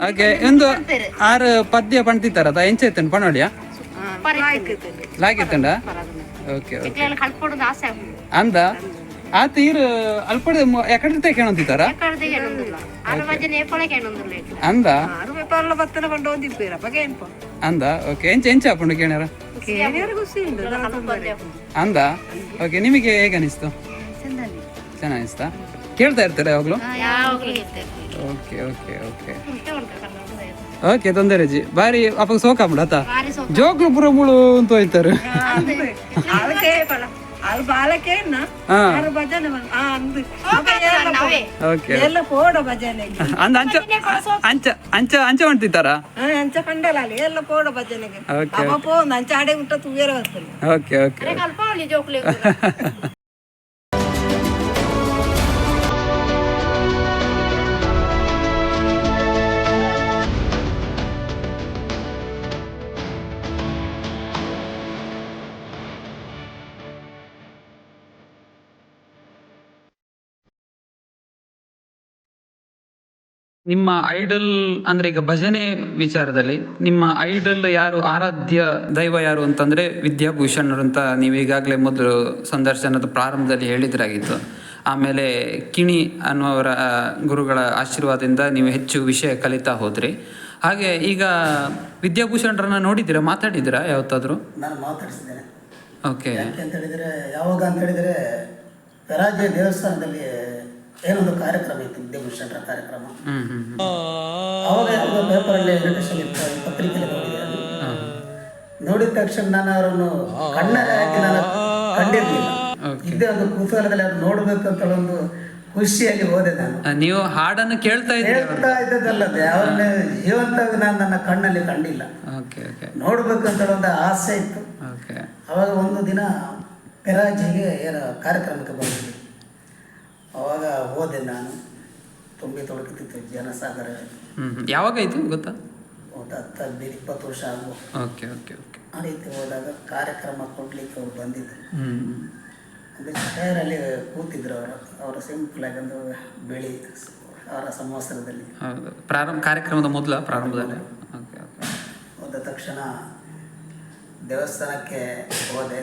ಹಾಗೆ ಒಂದು ಆರು ಪದ್ಯ ಪಣ್ತಿತ್ತಾರದ ಎಂಚ ಎತ್ತಂಡು ಪಣೋಳಿಯ ಲಾಗಿತ್ತಂಡ ಓಕೆ ಓಕೆ. ಅಂದ ಆತ ಈರು ಅಲ್ಪಡ ಎಕಡೆ ಈಗ ಅಂದ ಅಂದ ಓಕೆ ಎಂಚ ಎಂಚ ಹಾಕೊಂಡು ಕೇಳ್ಯಾರ? ಅಂದ ಓಕೆ ನಿಮಗೆ ಹೇಗೆ ಅನಿಸ್ತು? ಚೆನ್ನಾಗಿ ಅನಿಸ್ತಾ ಕೇಳ್ತಾ ಇರ್ತಾರೆ ಯಾವಾಗಲೂ? Okay okay okay. ಓಕೆ ತೊಂದರೆ ಜಿ ಬಾರಿ ಅಪ್ಪ ಸೋಕ ಬಿಡತ್ತ ಭಾರಿ ಸೊಪ್ಪು ಜೋಕ್ಲು ಪುರ ಮುಳು ಅಂತ ಹೋಯ್ತಾರೆ. ಓಕೆ ಅದು. ಬಾಲಕ್ಕೆ ಹಾ. ನಿಮ್ಮ ಐಡಲ್ ಅಂದ್ರೆ ಈಗ ಭಜನೆ ವಿಚಾರದಲ್ಲಿ ನಿಮ್ಮ ಐಡಲ್ ಯಾರು ಆರಾಧ್ಯ ದೈವ ಯಾರು ಅಂತಂದ್ರೆ ವಿದ್ಯಾಭೂಷಣರು ಅಂತ ನೀವು ಈಗಾಗಲೇ ಮೊದಲು ಸಂದರ್ಶನದ ಪ್ರಾರಂಭದಲ್ಲಿ ಹೇಳಿದ್ರಾಗಿತ್ತು. ಆಮೇಲೆ ಕಿಣಿ ಅನ್ನುವರ ಗುರುಗಳ ಆಶೀರ್ವಾದದಿಂದ ನೀವು ಹೆಚ್ಚು ವಿಷಯ ಕಲಿತಾ ಹೋದ್ರಿ. ಹಾಗೆ ಈಗ ವಿದ್ಯಾಭೂಷಣರನ್ನ ನೋಡಿದ್ದೀರಾ ಮಾತಾಡಿದ್ದೀರಾ ಯಾವತ್ತಾದ್ರೂ? ನಾನು ಮಾತಾಡಿಸಿದ್ದೇನೆ. ಓಕೆ. ಯಾಕೆ ಅಂತ ಹೇಳಿದರೆ ಯಾವಾಗ ಅಂತ ಹೇಳಿದ್ರೆ ಪರಾಜಯ ದೇವಸ್ಥಾನದಲ್ಲಿ ಏನೊಂದು ಕಾರ್ಯಕ್ರಮ ಇತ್ತು ವಿದ್ಯಾಭೂಷಣರ ಕಾರ್ಯಕ್ರಮ. ಅವಾಗ ಯಾವುದೋ ಪೇಪರಲ್ಲಿ ಎಡಿಷನ್ ಇತ್ತು ಪತ್ರಿಕೆಯಲ್ಲಿ ನೋಡಿದೆ. ನೋಡಿದ ತಕ್ಷಣ ನಾನು ಅವರನ್ನು ಕಣ್ಣಾಗಿ ಹಾಕಿ ನಾನು ಕಂಡಿರಲಿಲ್ಲ. ಇದ್ದೇ ಒಂದು ಕುತೂಹಲದಲ್ಲಿ ಅವ್ರು ನೋಡ್ಬೇಕು ಅಂತ ಒಂದು ಖುಷಿಯಾಗಿ ಹೋದೆ ನಾನು. ನೀವು ಹಾಡನ್ನು ಕೇಳ್ತಾ ಹೇಳ್ತಾ ಇದ್ದದಲ್ಲದೆ ಅವ್ರನ್ನ ಜೀವಂತವಾಗಿ ನಾನು ನನ್ನ ಕಣ್ಣಲ್ಲಿ ಕಂಡಿಲ್ಲ. ಓಕೆ ಓಕೆ ನೋಡ್ಬೇಕು ಅಂತ ಒಂದು ಆಸೆ ಇತ್ತು. ಓಕೆ ಅವಾಗ ಒಂದು ದಿನ ಪೆರಾಜಿಗೆ ಏನೋ ಕಾರ್ಯಕ್ರಮಕ್ಕೆ ಬಂದಿದ್ದೆ. ಅವಾಗ ಹೋದೆ ನಾನು. ತುಂಬಿ ತೊಡಕುತ್ತಿತ್ತು ಜನಸಾಗರ. ಯಾವಾಗ ಇದು ಗೊತ್ತಾ? ಒಂದು ಹತ್ತು ಹದಿನೈದು ಇಪ್ಪತ್ತು ವರ್ಷ ಆಗುವ ಓಕೆ ಓಕೆ ಓಕೆ. ಆ ರೀತಿ ಹೋದಾಗ ಕಾರ್ಯಕ್ರಮ ಕೊಡ್ಲಿಕ್ಕೆ ಅವ್ರು ಬಂದಿದ್ದರು ಅಂದರೆ ಚೇರಲ್ಲಿ ಕೂತಿದ್ರು ಅವರು. ಅವರು ಸಿಂಪಲ್ ಆಗಿ ಒಂದು ಬೆಳಿ ಅವರ ಸಂವತ್ಸರದಲ್ಲಿ. ಪ್ರಾರಂಭ ಕಾರ್ಯಕ್ರಮದ ಮೊದಲ ಪ್ರಾರಂಭದಲ್ಲಿ? Okay okay. ಹೋದ ತಕ್ಷಣ ದೇವಸ್ಥಾನಕ್ಕೆ ಹೋದೆ.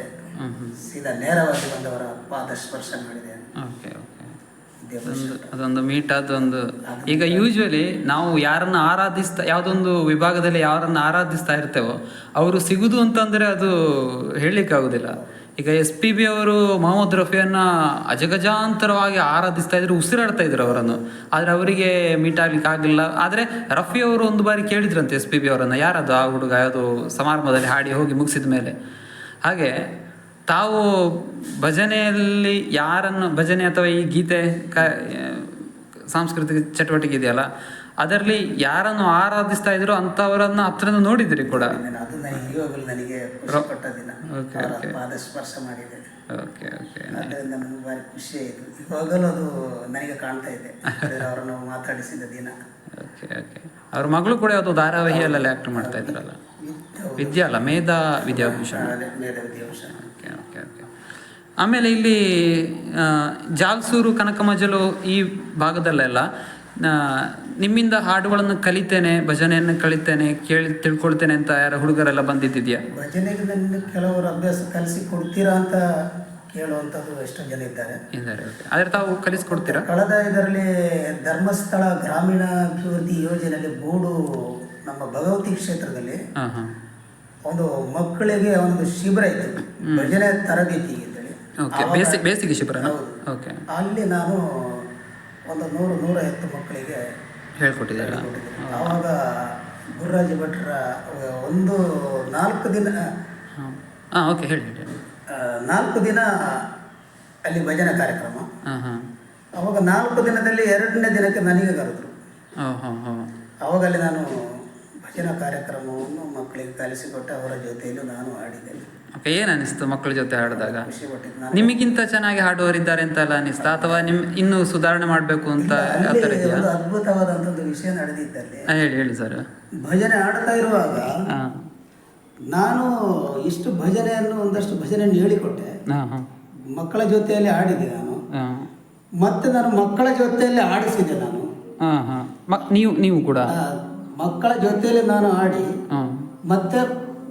ಸೀದಾ ನೇರವಾಗಿ ಬಂದವರ ಪಾದ ಸ್ಪರ್ಶ ಮಾಡಿದೆ. ವಿದ್ಯಾಭೂಷಣ ಅದೊಂದು ಮೀಟ್ ಅದೊಂದು ಈಗ ಯೂಶ್ವಲಿ ನಾವು ಯಾರನ್ನ ಆರಾಧಿಸ್ತಾ, ಯಾವುದೊಂದು ವಿಭಾಗದಲ್ಲಿ ಯಾರನ್ನ ಆರಾಧಿಸ್ತಾ ಇರ್ತೇವೋ, ಅವರು ಸಿಗುದು ಅಂತಂದ್ರೆ ಅದು ಹೇಳಲಿಕ್ಕೆ ಆಗುದಿಲ್ಲ ಈಗ ಎಸ್ ಪಿ ಬಿ ಅವರು ಮೊಹಮ್ಮದ್ ರಫಿಯನ್ನ ಅಜಗಜಾಂತರವಾಗಿ ಆರಾಧಿಸ್ತಾ ಇದ್ರು, ಉಸಿರಾಡ್ತಾ ಇದ್ರು ಅವರನ್ನು. ಆದ್ರೆ ಅವರಿಗೆ ಮೀಟ್ ಆಗ್ಲಿಕ್ಕೆ ಆಗಲಿಲ್ಲ. ಆದ್ರೆ ರಫಿ ಅವರು ಒಂದು ಬಾರಿ ಕೇಳಿದ್ರಂತೆ ಎಸ್ ಪಿ ಬಿ ಅವರನ್ನು, ಯಾರದು ಆ ಹುಡುಗ, ಯಾವುದು ಸಮಾರಂಭದಲ್ಲಿ ಹಾಡಿ ಹೋಗಿ ಮುಗಿಸಿದ ಮೇಲೆ ಹಾಗೆ ತಾವು ಭಜನೆಯಲ್ಲಿ ಯಾರನ್ನು ಭಜನೆ ಅಥವಾ ಈ ಗೀತೆ ಕ ಸಾಂಸ್ಕೃತಿಕ ಚಟುವಟಿಕೆ ಇದೆಯಲ್ಲ ಅದರಲ್ಲಿ ಯಾರನ್ನು ಆರಾಧಿಸ್ತಾ ಇದ್ರು ಅಂಥವರನ್ನು ಹತ್ರದಿಂದ ನೋಡಿದಿರಿ ಕೂಡ. ನನಗೆ ಅವರ okay. ಸ್ಪರ್ಶ ಮಾಡಿದೆ. Okay okay. ಅದರಿಂದ ನನಗೆ ಭಾರಿ ಖುಷಿ ಆಯಿತು. ಇವಾಗಲೂ ಅದು ನನಗೆ ಕಾಣ್ತಾ ಇದೆ. ಅವರನ್ನು ಮಾತಾಡಿಸಿದ ದಿನ. Okay okay. ಅವ್ರ ಮಗಳು ಕೂಡ ಯಾವುದು ಧಾರಾವಾಹಿಯಲ್ಲೆಲ್ಲ ಆಕ್ಟ್ ಮಾಡ್ತಾ ಇದ್ರಲ್ಲ? ವಿದ್ಯಾ ಅಲ್ಲ Medha Vidyabhushan. Medha Vidyabhushan. Okay okay okay ಆಮೇಲೆ ಇಲ್ಲಿ ಜಾಲ್ಸೂರು ಕನಕಮಜಲು ಈ ಭಾಗದಲ್ಲೆಲ್ಲ ನಿಮ್ಮಿಂದ ಹಾಡುಗಳನ್ನು ಕಲಿತೇನೆ ಭಜನೆಯನ್ನು ಕಲಿತೇನೆ ಕೇಳಿ ತಿಳ್ಕೊಳ್ತೇನೆ ಅಂತ ಯಾರ ಹುಡುಗರೆಲ್ಲ ಬಂದಿದ್ದಿದೆಯಾ? ಭಜನೆಗೆ ನನ್ನ ಕೆಲವರು ಅಭ್ಯಾಸ ಕಲಿಸಿ ಕೊಡ್ತೀರಾ ಅಂತ ಕೇಳುವಂಥದ್ದು ಎಷ್ಟೋ ಜನ ಇದ್ದಾರೆ. ಇದ್ದಾರೆ ಆದರೆ ತಾವು ಕಲಿಸ್ಕೊಡ್ತೀರಾ? ಕಳೆದ ಇದರಲ್ಲಿ ಧರ್ಮಸ್ಥಳ ಗ್ರಾಮೀಣ ಅಭಿವೃದ್ಧಿ ಯೋಜನೆಯಲ್ಲಿ ಬೋರ್ಡು ನಮ್ಮ ಭಗವತಿ ಕ್ಷೇತ್ರದಲ್ಲಿ ಹಾಂ ಹಾಂ. ಒಂದು ಮಕ್ಕಳಿಗೆ ಒಂದು ಶಿಬಿರ ಇತ್ತು. ಭಜನೆ ತರಬೇತಿ ಅಂತೇಳಿ. ಓಕೆ ಬೇಸಿಗೆ ಬೇಸಿಗೆ ಶಿಬಿರ. ಓಕೆ ಅಲ್ಲಿ ನಾನು ಒಂದು ನೂರು ನೂರೈವತ್ತು ಮಕ್ಕಳಿಗೆ ಹೇಳ್ಕೊಟ್ಟಿದ್ದಾರೆ? ಅವಾಗ ಆವಾಗ ಗುರುರಾಜ ಭಟ್ರ ಒಂದು ನಾಲ್ಕು ದಿನ ಹಾಂ. ಓಕೆ ಹೇಳಿ ಹೇಳಿ. ನಾಲ್ಕು ದಿನ ಅಲ್ಲಿ ಭಜನೆ ಕಾರ್ಯಕ್ರಮ. ಅವಾಗ ನಾಲ್ಕು ದಿನದಲ್ಲಿ ಎರಡನೇ ದಿನಕ್ಕೆ ನನಗೆ ಕರೆದ್ರು. ಅವಾಗಲ್ಲಿ ನಾನು ಭಜನಾ ಕಾರ್ಯಕ್ರಮವನ್ನು ಮಕ್ಕಳಿಗೆ ಕಲಿಸಿಕೊಟ್ಟು ಅವರ ಜೊತೆಯಲ್ಲೂ ನಾನು ಹಾಡಿದ್ದೇನೆ. ಓಕೆ ಏನು ಅನಿಸ್ತು ಮಕ್ಕಳ ಜೊತೆ ಹಾಡಿದಾಗ? ಖುಷಿ ಪಟ್ಟಿದ್ದು ನಾನು ನಿಮಗಿಂತ ಚೆನ್ನಾಗಿ ಹಾಡುವವರಿದ್ದಾರೆ ಅಂತ ಎಲ್ಲ ಅನಿಸ್ತಾ? ಅಥವಾ ನಿಮ್ ಇನ್ನೂ ಸುಧಾರಣೆ ಮಾಡಬೇಕು ಅಂತ ಆ ಥರ ಅಲ್ಲಿ ಇದೆಯಾ ಒಂದು ಅದ್ಭುತವಾದಂಥ ಒಂದು ವಿಷಯ ನಡೆದಿದ್ದಲ್ಲಿ. ಹಾಂ ಹೇಳಿ ಹೇಳಿ ಸರ್. ಭಜನೆ ಹಾಡ್ತಾ ಇರುವಾಗ ಹಾಂ. ನಾನು ಇಷ್ಟು ಭಜನೆಯನ್ನು ಒಂದಷ್ಟು ಭಜನೆಯನ್ನು ಹೇಳಿಕೊಟ್ಟೆ. ಹಾಂ ಹಾಂ. ಮಕ್ಕಳ ಜೊತೆಯಲ್ಲಿ ಆಡಿದೆ ನಾನು. ಹಾಂ. ಮತ್ತೆ ನಾನು ಮಕ್ಕಳ ಜೊತೆಯಲ್ಲಿ ಆಡಿಸಿದೆ ನಾನು. ಹಾಂ ಹಾಂ. ನೀವು ನೀವು ಕೂಡ? ಆ, ಮಕ್ಕಳ ಜೊತೆಯಲ್ಲಿ ನಾನು ಆಡಿ ಮತ್ತೆ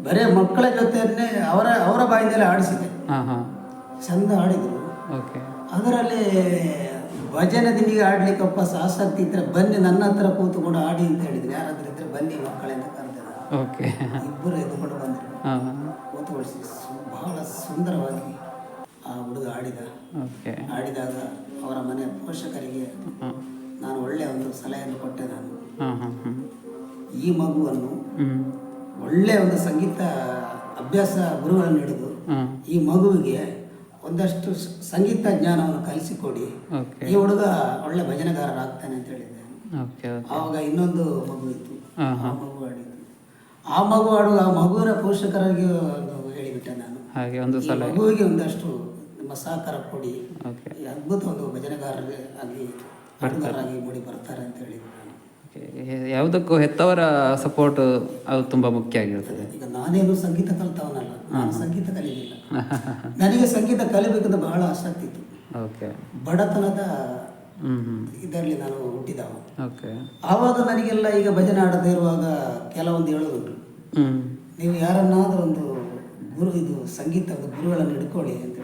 ಬರೇ ಮಕ್ಕಳ ಜೊತೆಯನ್ನೇ ಅವರ ಅವರ ಬಾಯಿಂದಲೇ ಆಡಿಸಿದೆ ಚಂದ ಆಡಿದರು. ಓಕೆ. ಅದರಲ್ಲಿ ಭಜನೆ ದಿನಿಗೆ ಆಡ್ಲಿಕ್ಕಪ್ಪ ಆಸಕ್ತಿ ಇದ್ರೆ ಬನ್ನಿ ನನ್ನ ಹತ್ರ ಕೂಡ ಆಡಿ ಅಂತ ಹೇಳಿದ್ರು. ಯಾರಾದ್ರೂ ಇದ್ರೆ ಬನ್ನಿ ಮಕ್ಕಳಿಂದ ಕರೆದೆ ಓಕೆ. ಇಬ್ಬರು ಎದ್ದುಕೊಂಡು ಬಂದರು. ಕೂತುಗೊಳಿಸಿ ಕೂತ್ಕೊಳಿಸಿ ಬಹಳ ಸುಂದರವಾಗಿ ಆ ಹುಡುಗ ಆಡಿದ. ಓಕೆ. ಆಡಿದಾಗ ಅವರ ಮನೆ ಪೋಷಕರಿಗೆ ನಾನು ಒಳ್ಳೆಯ ಒಂದು ಸಲಹೆಯನ್ನು ಕೊಟ್ಟೆ ನಾನು. ಈ ಮಗುವನ್ನು ಒಳ್ಳೆಯ ಒಂದು ಸಂಗೀತ ಅಭ್ಯಾಸ ಗುರುಗಳನ್ನು ಹಿಡಿದು ಈ ಮಗುವಿಗೆ ಒಂದಷ್ಟು ಸಂಗೀತ ಜ್ಞಾನವನ್ನು ಕಲಿಸಿಕೊಡಿ. ಈ ಹುಡುಗ ಒಳ್ಳೆ ಭಜನೆಗಾರರಾಗ್ತಾನೆ ಅಂತ ಹೇಳಿದ್ದೆ. ಆವಾಗ ಇನ್ನೊಂದು ಮಗು ಇತ್ತು. ಆ ಮಗು ಆಡಿದ್ದು. ಆ ಮಗು ಆಡುವ ಆ ಮಗುವಿನ ಪೋಷಕರಿಗೆ ಒಂದು ಹೇಳಿಬಿಟ್ಟೆ ನಾನು. ಹಾಗೆ ಒಂದು ಈ ಸಲ. ಮಗುವಿಗೆ ಒಂದಷ್ಟು ನಿಮ್ಮ ಸಹಕಾರ ಕೊಡಿ. ಈ ಅದ್ಭುತ ಒಂದು ಭಜನೆಗಾರರಿಗೆ ಆಗಿ ಹಾಡುಗಾರರಾಗಿ ಮೂಡಿ ಬರ್ತಾರೆ ಅಂತ ಹೇಳಿದ್ದೆ ಯಾವುದಕ್ಕೂ ಹೆತ್ತವರ ಸಪೋರ್ಟ್ ಅದು ತುಂಬ ಮುಖ್ಯ ಆಗಿರ್ತದೆ. ಈಗ ನಾನೇನು ಸಂಗೀತ ಕಲಿತವನಲ್ಲ ನಾನು ಸಂಗೀತ ಕಲಿಲಿಲ್ಲ. ನನಗೆ ಸಂಗೀತ ಕಲಿಬೇಕಂತ ಬಹಳ ಆಸಕ್ತಿ ಇತ್ತು ಓಕೆ ಬಡತನದ ಇದರಲ್ಲಿ ನಾನು ಹುಟ್ಟಿದವ. ಓಕೆ ಆವಾಗ ನನಗೆಲ್ಲ ಈಗ ಭಜನೆ ಆಡದೇ ಇರುವಾಗ ಕೆಲವೊಂದು ಹೇಳೋದುಂಟು ನೀವು ಯಾರನ್ನಾದ್ರೂ ಒಂದು ಗುರು ಇದು ಸಂಗೀತದ ಗುರುಗಳನ್ನು ಹಿಡ್ಕೊಳ್ಳಿ ಅಂತ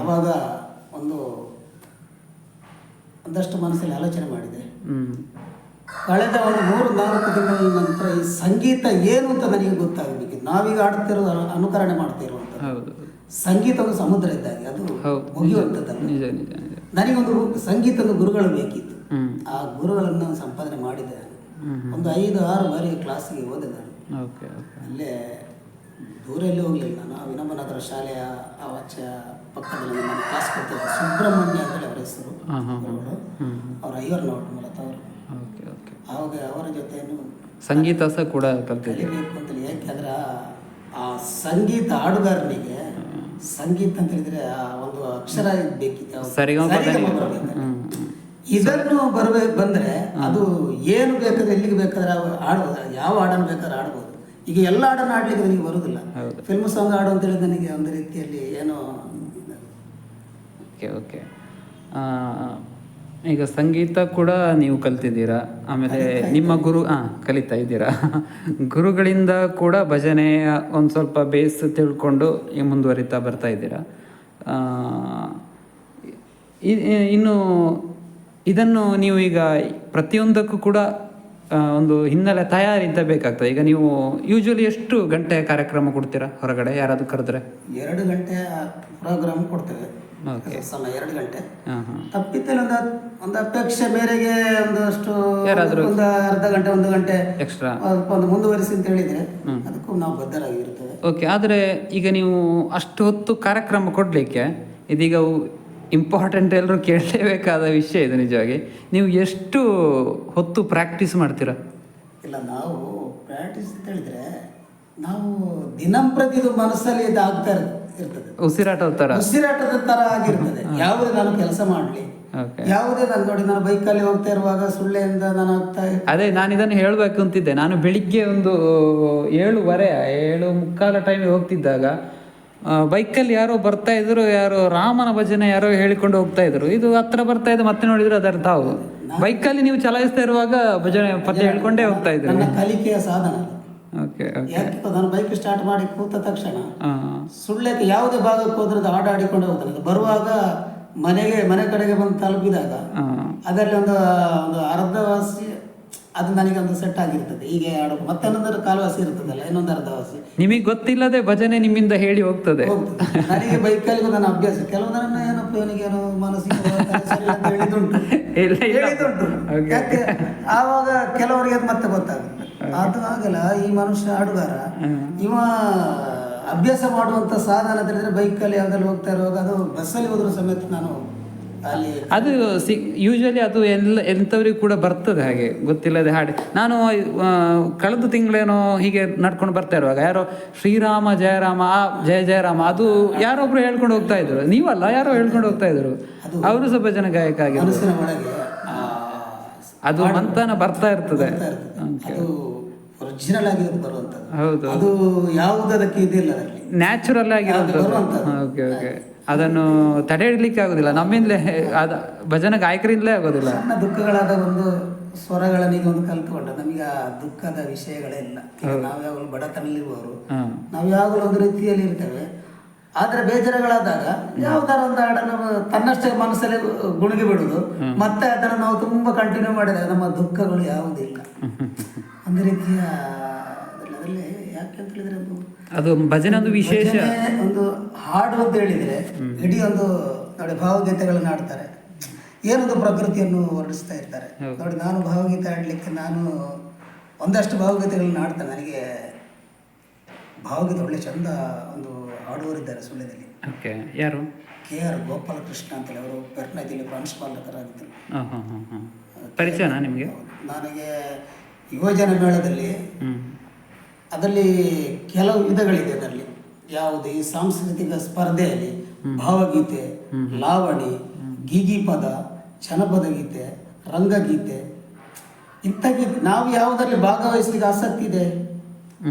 ಆವಾಗ ಒಂದು ಒಂದಷ್ಟು ಮನಸ್ಸಲ್ಲಿ ಆಲೋಚನೆ ಮಾಡಿದೆ. ಕಳೆದ ಒಂದು ಮೂರು ನಾಲ್ಕು ತಿಂಗಳ ನಂತರ ಈ ಸಂಗೀತ ಏನು ಅಂತ ನನಗೆ ಗೊತ್ತಾಗಬೇಕು. ನಾವೀಗ ಆಡ್ತಿರೋ ಅನುಕರಣೆ ಮಾಡ್ತಾ ಸಂಗೀತವು ಹೌದು. ಸಂಗೀತ ಒಂದು ಸಮುದ್ರ ಇದ್ದಾಗೆ ಅದು ಮುಗಿಯುವಂಥದ್ದಲ್ಲ. ನನಗೊಂದು ಸಂಗೀತದ ಗುರುಗಳು ಬೇಕಿತ್ತು. ಆ ಗುರುಗಳನ್ನು ಸಂಪಾದನೆ ಮಾಡಿದೆ ನಾನು. ಒಂದು ಐದು ಆರು ಬಾರಿ ಕ್ಲಾಸಿಗೆ ಹೋದೆ ನಾನು. ಅಲ್ಲೇ ದೂರಲ್ಲಿ ಹೋಗಲಿಲ್ಲ ನಾನು. ಆ ವಿನಂಬನಗರ ಶಾಲೆಯ ಅವಚ ಪಕ್ಕದಲ್ಲಿ ನಾನು ಕ್ಲಾಸ್ ಕೊಡ್ತಿದ್ದೆ ಸುಬ್ರಹ್ಮಣ್ಯ ಅಂತೇಳಿ ಅವರ ಹೆಸರು. ಅವರು ಐವರ್ ನೋಟ್ ಅವ್ರ ಐವರ್ನವ್ರು ಮೂಲತಃ ಅವರು. ಆವಾಗ ಅವರ ಜೊತೆಯನ್ನು ಸಂಗೀತ ಸಹ ಕೂಡ ಕಲ್ತಿದ್ದೆ. ಕಲಿಬೇಕು ಅಂತೇಳಿ ಯಾಕೆಂದ್ರೆ ಆ- ಸಂಗೀತ ಹಾಡುಗಾರನಿಗೆ ಸಂಗೀತ ಅಂತ ಹೇಳಿದ್ರೆ ಆ ಒಂದು ಅಕ್ಷರ ಬೇಕಿತ್ತು? ಸರಿಗಮ. ಇದನ್ನು ಬರಬೇಕು ಬಂದ್ರೆ ಅದು ಏನು ಬೇಕಾದ್ರೆ ಎಲ್ಲಿಗೆ ಬೇಕಾದ್ರೆ ಆಡ್ಬೋದು ಯಾವ ಹಾಡನ್ನು ಬೇಕಾದ್ರೆ ಆಡ್ಬೋದು ಈಗ ಎಲ್ಲ ಹಾಡನ್ನು ಆಡ್ಲಿಕ್ಕೆ ನನಗೆ ಬರುದಿಲ್ಲ. ಫಿಲ್ಮ್ ಸಾಂಗ್ ಹಾಡು ಹೇಳಿದ್ರೆ ನನಗೆ ಒಂದು ರೀತಿಯಲ್ಲಿ ಏನೋ ಓಕೆ ಓಕೆ ಈಗ ಸಂಗೀತ ಕೂಡ ನೀವು ಕಲ್ತಿದ್ದೀರಾ? ಆಮೇಲೆ ನಿಮ್ಮ ಗುರು ಹಾಂ ಕಲಿತಾ ಇದ್ದೀರಾ? ಗುರುಗಳಿಂದ ಕೂಡ ಭಜನೆ ಒಂದು ಸ್ವಲ್ಪ ಬೇಸ್ ತಿಳ್ಕೊಂಡು ಮುಂದುವರಿತಾ ಬರ್ತಾ ಇದ್ದೀರಾ? ಇನ್ನು ಇದನ್ನು ನೀವು ಈಗ ಪ್ರತಿಯೊಂದಕ್ಕೂ ಕೂಡ ಒಂದು ಹಿನ್ನೆಲೆ ತಯಾರಿ ಅಂತ ಬೇಕಾಗ್ತದೆ. ಈಗ ನೀವು ಯೂಶ್ವಲಿ ಎಷ್ಟು ಗಂಟೆ ಕಾರ್ಯಕ್ರಮ ಕೊಡ್ತೀರಾ ಹೊರಗಡೆ? ಯಾರಾದರೂ ಕರೆದ್ರೆ? ಎರಡು ಗಂಟೆ ಪ್ರೋಗ್ರಾಮ್ ಕೊಡ್ತೇವೆ. ಸಲ ಎರಡು ಗಂಟೆ. ಹಾಂ ಹಾಂ. ತಪ್ಪಿತ್ತಲ್ಲ ಒಂದು ಒಂದು ಅಪೇಕ್ಷೆ ಮೇರೆಗೆ ಒಂದಷ್ಟು ಒಂದು ಅರ್ಧ ಗಂಟೆ ಒಂದು ಗಂಟೆ ಎಕ್ಸ್ಟ್ರಾ ಒಂದು ಮುಂದುವರಿಸಿ ಅಂತ ಹೇಳಿದ್ರೆ ಅದಕ್ಕೂ ನಾವು ಬದ್ಧರಾಗಿರ್ತೇವೆ. ಓಕೆ ಆದರೆ ಈಗ ನೀವು ಅಷ್ಟು ಹೊತ್ತು ಕಾರ್ಯಕ್ರಮ ಕೊಡಲಿಕ್ಕೆ ಇದೀಗ ಇಂಪಾರ್ಟೆಂಟ್ ಎಲ್ಲರೂ ಕೇಳಲೇಬೇಕಾದ ವಿಷಯ ಇದು ನಿಜವಾಗಿ. ನೀವು ಎಷ್ಟು ಹೊತ್ತು ಪ್ರಾಕ್ಟೀಸ್ ಮಾಡ್ತೀರಾ? ಇಲ್ಲ ನಾವು ಪ್ರಾಕ್ಟೀಸ್ ಅಂತ ಹೇಳಿದ್ರೆ ನಾವು ದಿನಂಪ್ರತಿ ಇದು ಮನಸ್ಸಲ್ಲಿ ಇದು ಆಗ್ತಾ ಇರ್- ಇರ್ತದೆ ಉಸಿರಾಟದ ತರ. ಉಸಿರಾಟದ ತರ ಆಗಿರ್ತದೆ. ಯಾವುದೇ ನಾನು ಕೆಲಸ ಮಾಡಲಿ. ಯಾವುದೇ ನಾನು ನೋಡಿ ನಾನು ಬೈಕಲ್ಲಿ ಹೋಗ್ತಾ ಇರುವಾಗ ಸುಳ್ಳೆಯಿಂದ ನಾನು ಆಗ್ತಾ ಅದೇ ನಾನು ಇದನ್ನು ಹೇಳಬೇಕು ಅಂತಿದ್ದೆ. ನಾನು ಬೆಳಿಗ್ಗೆ ಒಂದು ಏಳುವರೆ ಏಳು ಮುಕ್ಕಾಲ ಟೈಮ್ ಹೋಗ್ತಿದ್ದಾಗ ಬೈಕಲ್ಲಿ ಯಾರೋ ಬರ್ತಾ ಇದ್ರು ಯಾರೋ ರಾಮನ ಭಜನೆ ಯಾರೋ ಹೇಳಿಕೊಂಡು ಹೋಗ್ತಾ ಇದ್ರು. ಇದು ಹತ್ರ ಬರ್ತಾ ಇದೆ ಮತ್ತೆ ನೋಡಿದ್ರೆ ಅದರ ತಾವು ಬೈಕಲ್ಲಿ ನೀವು ಚಲಾಯಿಸ್ತಾ ಇರುವಾಗ ಭಜನೆ ಪದ್ಯ ಹೇಳ್ಕೊಂಡೇ ಹೋಗ್ತಾ ಇದ್ರು ಕಲಿಕೆಯ ಸಾಧನ. ಓಕೆ ಓಕೆ ಯಾಕೆ? ನಾನು ಬೈಕ್ ಸ್ಟಾರ್ಟ್ ಮಾಡಿ ಕೂತ ತಕ್ಷಣ ಸುಳ್ಳಕ್ಕೆ ಯಾವುದೇ ಭಾಗಕ್ಕೆ ಹೋದ್ರೆ ಅದು ಹಾಡು ಆಡಿಕೊಂಡು ಹೋಗ್ತಾನೆ ಅದು ಬರುವಾಗ ಮನೆಗೆ ಮನೆ ಕಡೆಗೆ ಬಂದು ತಲುಪಿದಾಗ ಹಾಂ ಅದರಲ್ಲಿ ಒಂದು ಒಂದು ಅರ್ಧವಾಸಿ ಅದು ನನಗೆ ಒಂದು ಸೆಟ್ ಆಗಿರ್ತದೆ. ಹೀಗೆ ಆಡು ಮತ್ತೆ ಕಾಲವಾಸಿ ಇರ್ತದಲ್ಲ ಇನ್ನೊಂದು ಅರ್ಧವಾಸಿ. ನಿಮಗೆ ಗೊತ್ತಿಲ್ಲದೆ ಭಜನೆ ನಿಮ್ಮಿಂದ ಹೇಳಿ ಹೋಗ್ತದೆ. ಹೋಗ್ತದೆ. ನನಗೆ ಬೈಕಲ್ಲಿ ನನ್ನ ಅಭ್ಯಾಸ. ಕೆಲವೊಂದರನ್ನ ಏನಪ್ಪ ಇವನಿಗೆ ಏನೋ ಮಾನಸಿಕ ತಲೆ ಸರಿ ಅಂತ ಹೇಳಿದುಂಟು ಇಲ್ಲ. ಇಲ್ಲ ಹೇಳಿದುಂಟು Okay. ಯಾಕೆ? ಆವಾಗ ಕೆಲವರಿಗೆ ಅದು ಮತ್ತೆ ಗೊತ್ತಾಗುತ್ತೆ. ಅದು ಆಗಲ್ಲ ಈ ಮನುಷ್ಯ ಆಡುಗಾರ ಇವ ಅಭ್ಯಾಸ ಮಾಡುವಂತ ಸಾಧನ ಅಂತ ಹೇಳಿದ್ರೆ ಬೈಕಲ್ಲಿ ಯಾವ್ದಲ್ಲಿ ಹೋಗ್ತಾ ಇರುವಾಗ ಅದು ಬಸ್ಸಲ್ಲಿ ಹೋದ್ರು ಸಮೇತ ನಾನು ಅಲ್ಲಿ ಅದು ಸಿ ಯೂಶಲಿ ಅದು ಎಲ್ಲ ಎಂಥವ್ರಿಗೂ ಕೂಡ ಬರ್ತದೆ ಹಾಗೆ ಗೊತ್ತಿಲ್ಲದೆ ಹಾಡಿ. ನಾನು ಕಳೆದ ತಿಂಗಳೇನೋ ಹೀಗೆ ನಡ್ಕೊಂಡು ಬರ್ತಾ ಇರುವಾಗ ಯಾರೋ ಶ್ರೀರಾಮ ಜಯರಾಮ ಆ ಜಯ ಜಯರಾಮ ಅದು ಯಾರೊಬ್ರು ಹೇಳ್ಕೊಂಡು ಹೋಗ್ತಾ ಇದ್ರು. ನೀವಲ್ಲ ಯಾರೋ ಹೇಳ್ಕೊಂಡು ಹೋಗ್ತಾ ಇದ್ರು. ಅವರು ಸ್ವಲ್ಪ ಜನ ಗಾಯಕ ಆಗಿ ಅದು ಮಂತನ ಬರ್ತಾ ಇರ್ತದೆ. ಅದು ಒರಿಜಿನಲ್ ಆಗಿ ಬರುವಂಥದ್ದು. ಹೌದು. ಅದು ಯಾವುದು ಅದಕ್ಕೆ ಇದಿಲ್ಲ ಅದರಲ್ಲಿ ನ್ಯಾಚುರಲ್ ಆಗಿರುವಂಥದ್ದು ಬರುವಂಥದ್ದು. ಓಕೆ ಓಕೆ ಅದನ್ನು ತಡೆ ಹಿಡ್ಲಿಕ್ಕೆ ಆಗೋದಿಲ್ಲ. ನಮ್ಮಿಂದಲೇ ಅದ ಭಜನೆ ಗಾಯಕರಿಂದಲೇ ಆಗೋದಿಲ್ಲ. ಸಣ್ಣ ದುಃಖಗಳಾದ ಒಂದು ಸ್ವರಗಳನ್ನು ಈಗ ಒಂದು ಕಲ್ತ್ಕೊಂಡ್ರೆ ನಮಗೆ ಆ ದುಃಖದ ವಿಷಯಗಳೇ ಇಲ್ಲ. ನಾವು ಯಾವಾಗಲೂ ಬಡತನಲ್ಲಿರುವವರು ನಾವು ಯಾವಾಗಲೂ ಒಂದು ರೀತಿಯಲ್ಲಿ ಇರ್ತೇವೆ ಆದ್ರೆ ಬೇಜಾರುಗಳಾದಾಗ ಯಾವ್ದಾರ ಒಂದು ಹಾಡನ್ನು ತನ್ನಷ್ಟೇ ಮನಸ್ಸಲ್ಲಿ ಗುಣಗಿ ಬಿಡುದು. ಮತ್ತೆ ಅದನ್ನು ನಾವು ತುಂಬಾ ಕಂಟಿನ್ಯೂ ಮಾಡಿದಾಗ ನಮ್ಮ ದುಃಖಗಳು ಯಾವುದಿಲ್ಲ ಒಂದು ರೀತಿಯ ಅದರಲ್ಲಿ ಯಾಕೆ ಅಂತ ಹೇಳಿದ್ರೆ ಅದು ಅದು ಭಜನೆ ಒಂದು ವಿಶೇಷ. ಒಂದು ಹಾಡು ಅಂತ ಹೇಳಿದ್ರೆ ಇಡೀ ಒಂದು ನೋಡಿ ಭಾವಗೀತೆಗಳನ್ನು ಹಾಡ್ತಾರೆ. ಏನೊಂದು ಪ್ರಕೃತಿಯನ್ನು ವರ್ಣಿಸ್ತಾ ಇರ್ತಾರೆ. ನೋಡಿ ನಾನು ಭಾವಗೀತೆ ಹಾಡ್ಲಿಕ್ಕೆ ನಾನು ಒಂದಷ್ಟು ಭಾವಗೀತೆಗಳನ್ನ ಹಾಡ್ತೇನೆ. ನನಗೆ ಭಾವಗೀತೆ ಒಳ್ಳೆ ಚಂದ ಒಂದು ಹಾಡುವರಿದ್ದಾರೆ ಸುಳ್ಯದಲ್ಲಿ. ಓಕೆ ಯಾರು? ಕೆ ಆರ್ ಗೋಪಾಲಕೃಷ್ಣ ಅಂತೇಳಿ ಅವರು ಪಟ್ನಾದಲ್ಲಿ ಪ್ರಾಂಶುಪಾಲಕರಾಗಿದ್ದರು ಹಾಂ ಹಾಂ ಹಾಂ ಹಾಂ. ಪರಿಚಯನಾ ನಿಮಗೆ? ನನಗೆ ಯುವಜನ ಮೇಳದಲ್ಲಿ ಅದರಲ್ಲಿ ಕೆಲವು ವಿಧಗಳಿದೆ ಅದರಲ್ಲಿ. ಯಾವುದು ಈ ಸಾಂಸ್ಕೃತಿಕ ಸ್ಪರ್ಧೆಯಲ್ಲಿ ಭಾವಗೀತೆ ಲಾವಣಿ ಗೀಗಿ ಪದ ಜನಪದ ಗೀತೆ ರಂಗಗೀತೆ ಇಂಥ ಗೀತೆ ನಾವು ಯಾವುದರಲ್ಲಿ ಭಾಗವಹಿಸಲಿಕ್ಕೆ ಆಸಕ್ತಿ ಇದೆ?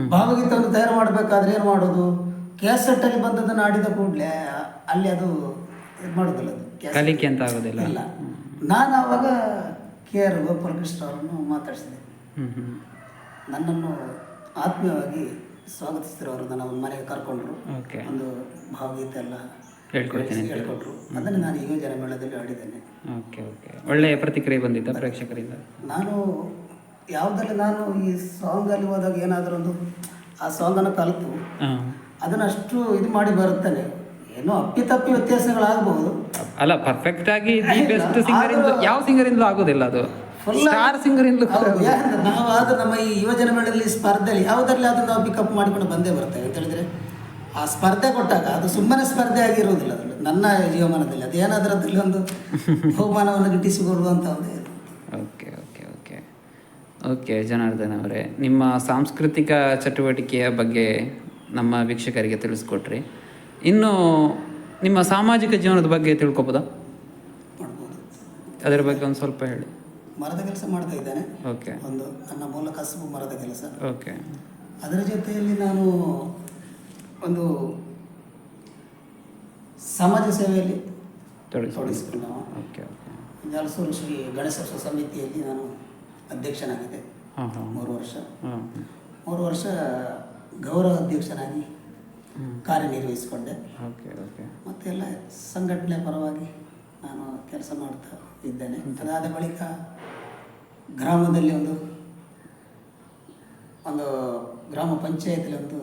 ಭಾವಗೀತೆಯನ್ನು ತಯಾರು ಮಾಡಬೇಕಾದ್ರೆ ಏನು ಮಾಡೋದು? ಕ್ಯಾಸೆಟ್ ಅಲ್ಲಿ ಬಂದದನ್ನು ಆಡಿದ ಕೂಡಲೇ ಅಲ್ಲಿ ಅದು ಇದು ಮಾಡೋದಿಲ್ಲ ಅದು. ಕಲಿಕೆ ಅಂತ ಆಗೋದಿಲ್ಲ. ಇಲ್ಲ. ನಾನು ಆವಾಗ ಕೆ ಆರ್ ಗೋಪಾಲಕೃಷ್ಣ ಅವರನ್ನು ಮಾತಾಡಿಸಿದೆ. ನನ್ನನ್ನು ಆತ್ಮೀಯವಾಗಿ ಸ್ವಾಗತಿಸಿದ್ರು ನನ್ನ ಒಂದು ಮನೆಗೆ ಕರ್ಕೊಂಡ್ರು. ಒಂದು ಭಾವಗೀತೆ ಎಲ್ಲ ಹೇಳ್ಕೊಟ್ರು. ಅದನ್ನು ನಾನು ಯುವಜನ ಮೇಳದಲ್ಲಿ ಆಡಿದ್ದೇನೆ. ಓಕೆ ಓಕೆ ಒಳ್ಳೆಯ ಪ್ರತಿಕ್ರಿಯೆ ಬಂದಿದ್ದ ಪ್ರೇಕ್ಷಕರಿಂದ. ನಾನು ಯಾವುದಲ್ಲಿ ನಾನು ಈ ಸಾಂಗಲ್ಲಿ ಹೋದಾಗ ಏನಾದರೂ ಒಂದು ಆ ಸಾಂಗನ್ನು ಕಲಿತು ಅದನ್ನು ಅಷ್ಟು ಇದು ಮಾಡಿ ಬರುತ್ತೇನೆ. ಏನೋ ಅಪ್ಪಿತಪ್ಪಿ ವ್ಯತ್ಯಾಸಗಳಾಗಬಹುದು. ಅಲ್ಲ ಪರ್ಫೆಕ್ಟ್ ಆಗಿ ದಿ ಬೆಸ್ಟ್ ಸಿಂಗರ್ ಇಂದ ಯಾವ ಸಿಂಗರ್ ಇಂದಲೂ ಆಗೋದಿಲ್ಲ ಅದು. ಸ್ಟಾರ್ ಸಿಂಗರ್ ಇಂದಲೂ ನಾವು ಆದ್ರೆ ನಮ್ಮ ಈ ಯುವಜನ ಮೇಳದಲ್ಲಿ ಸ್ಪರ್ಧೆಯಲ್ಲಿ ಯಾವುದರಲ್ಲಿ ಅದನ್ನು ನಾವು ಪಿಕಪ್ ಮಾಡಿಕೊಂಡು ಬಂದೇ ಬರ್ತೇವೆ. ಅಂತ ಹೇಳಿದ್ರೆ ಆ ಸ್ಪರ್ಧೆ ಕೊಟ್ಟಾಗ ಅದು ಸುಮ್ಮನೆ ಸ್ಪರ್ಧೆ ಆಗಿರುವುದಿಲ್ಲ ಅದ್ರಲ್ಲಿ ನನ್ನ ಜೀವಮಾನದಲ್ಲಿ ಅದು ಏನಾದರೂ ಅದರಲ್ಲಿ ಒಂದು ಬಹುಮಾನವನ್ನು ಗಿಟ್ಟಿಸಿಕೊಳ್ಳುವಂಥ ಒಂದು ಇದು. ಓಕೆ ಜನಾರ್ದನ್ ಅವರೇ. ನಿಮ್ಮ ಸಾಂಸ್ಕೃತಿಕ ಚಟುವಟಿಕೆಯ ಬಗ್ಗೆ ನಮ್ಮ ವೀಕ್ಷಕರಿಗೆ ತಿಳಿಸ್ಕೊಟ್ರಿ. ಇನ್ನು ನಿಮ್ಮ ಸಾಮಾಜಿಕ ಜೀವನದ ಬಗ್ಗೆ ತಿಳ್ಕೊಬೋದಾ? ಅದರ ಬಗ್ಗೆ ಒಂದು ಸ್ವಲ್ಪ ಹೇಳಿ. ಮರದ ಕೆಲಸ ಮಾಡ್ತಾ ಇದ್ದೇನೆ. ಓಕೆ. ಒಂದು ನನ್ನ ಮೂಲ ಕಸಬು ಮರದ ಕೆಲಸ. ಓಕೆ. ಅದರ ಜೊತೆಯಲ್ಲಿ ನಾನು ಒಂದು ಸಮಾಜ ಸೇವೆಯಲ್ಲಿ ತೊಡಗಿಸಿ ತೊಡಗಿಸಿಕೊಂಡವ ಓಕೆ ಓಕೆ. ಜಾಲಸೂರು ಶ್ರೀ ಗಣೇಶೋತ್ಸವ ಸಮಿತಿಯಲ್ಲಿ ನಾನು ಅಧ್ಯಕ್ಷನಾಗಿದ್ದೆ ಮೂರು ವರ್ಷ. ಮೂರು ವರ್ಷ ಗೌರವ ಅಧ್ಯಕ್ಷನಾಗಿ ಕಾರ್ಯನಿರ್ವಹಿಸಿಕೊಂಡೆ. ಮತ್ತೆ ಎಲ್ಲ ಮತ್ತೆಲ್ಲ ಸಂಘಟನೆ ಪರವಾಗಿ ನಾನು ಕೆಲಸ ಮಾಡ್ತಾ ಇದ್ದೇನೆ. ಅದಾದ ಬಳಿಕ ಗ್ರಾಮದಲ್ಲಿ ಒಂದು ಒಂದು ಗ್ರಾಮ ಪಂಚಾಯತಿಲಿ ಒಂದು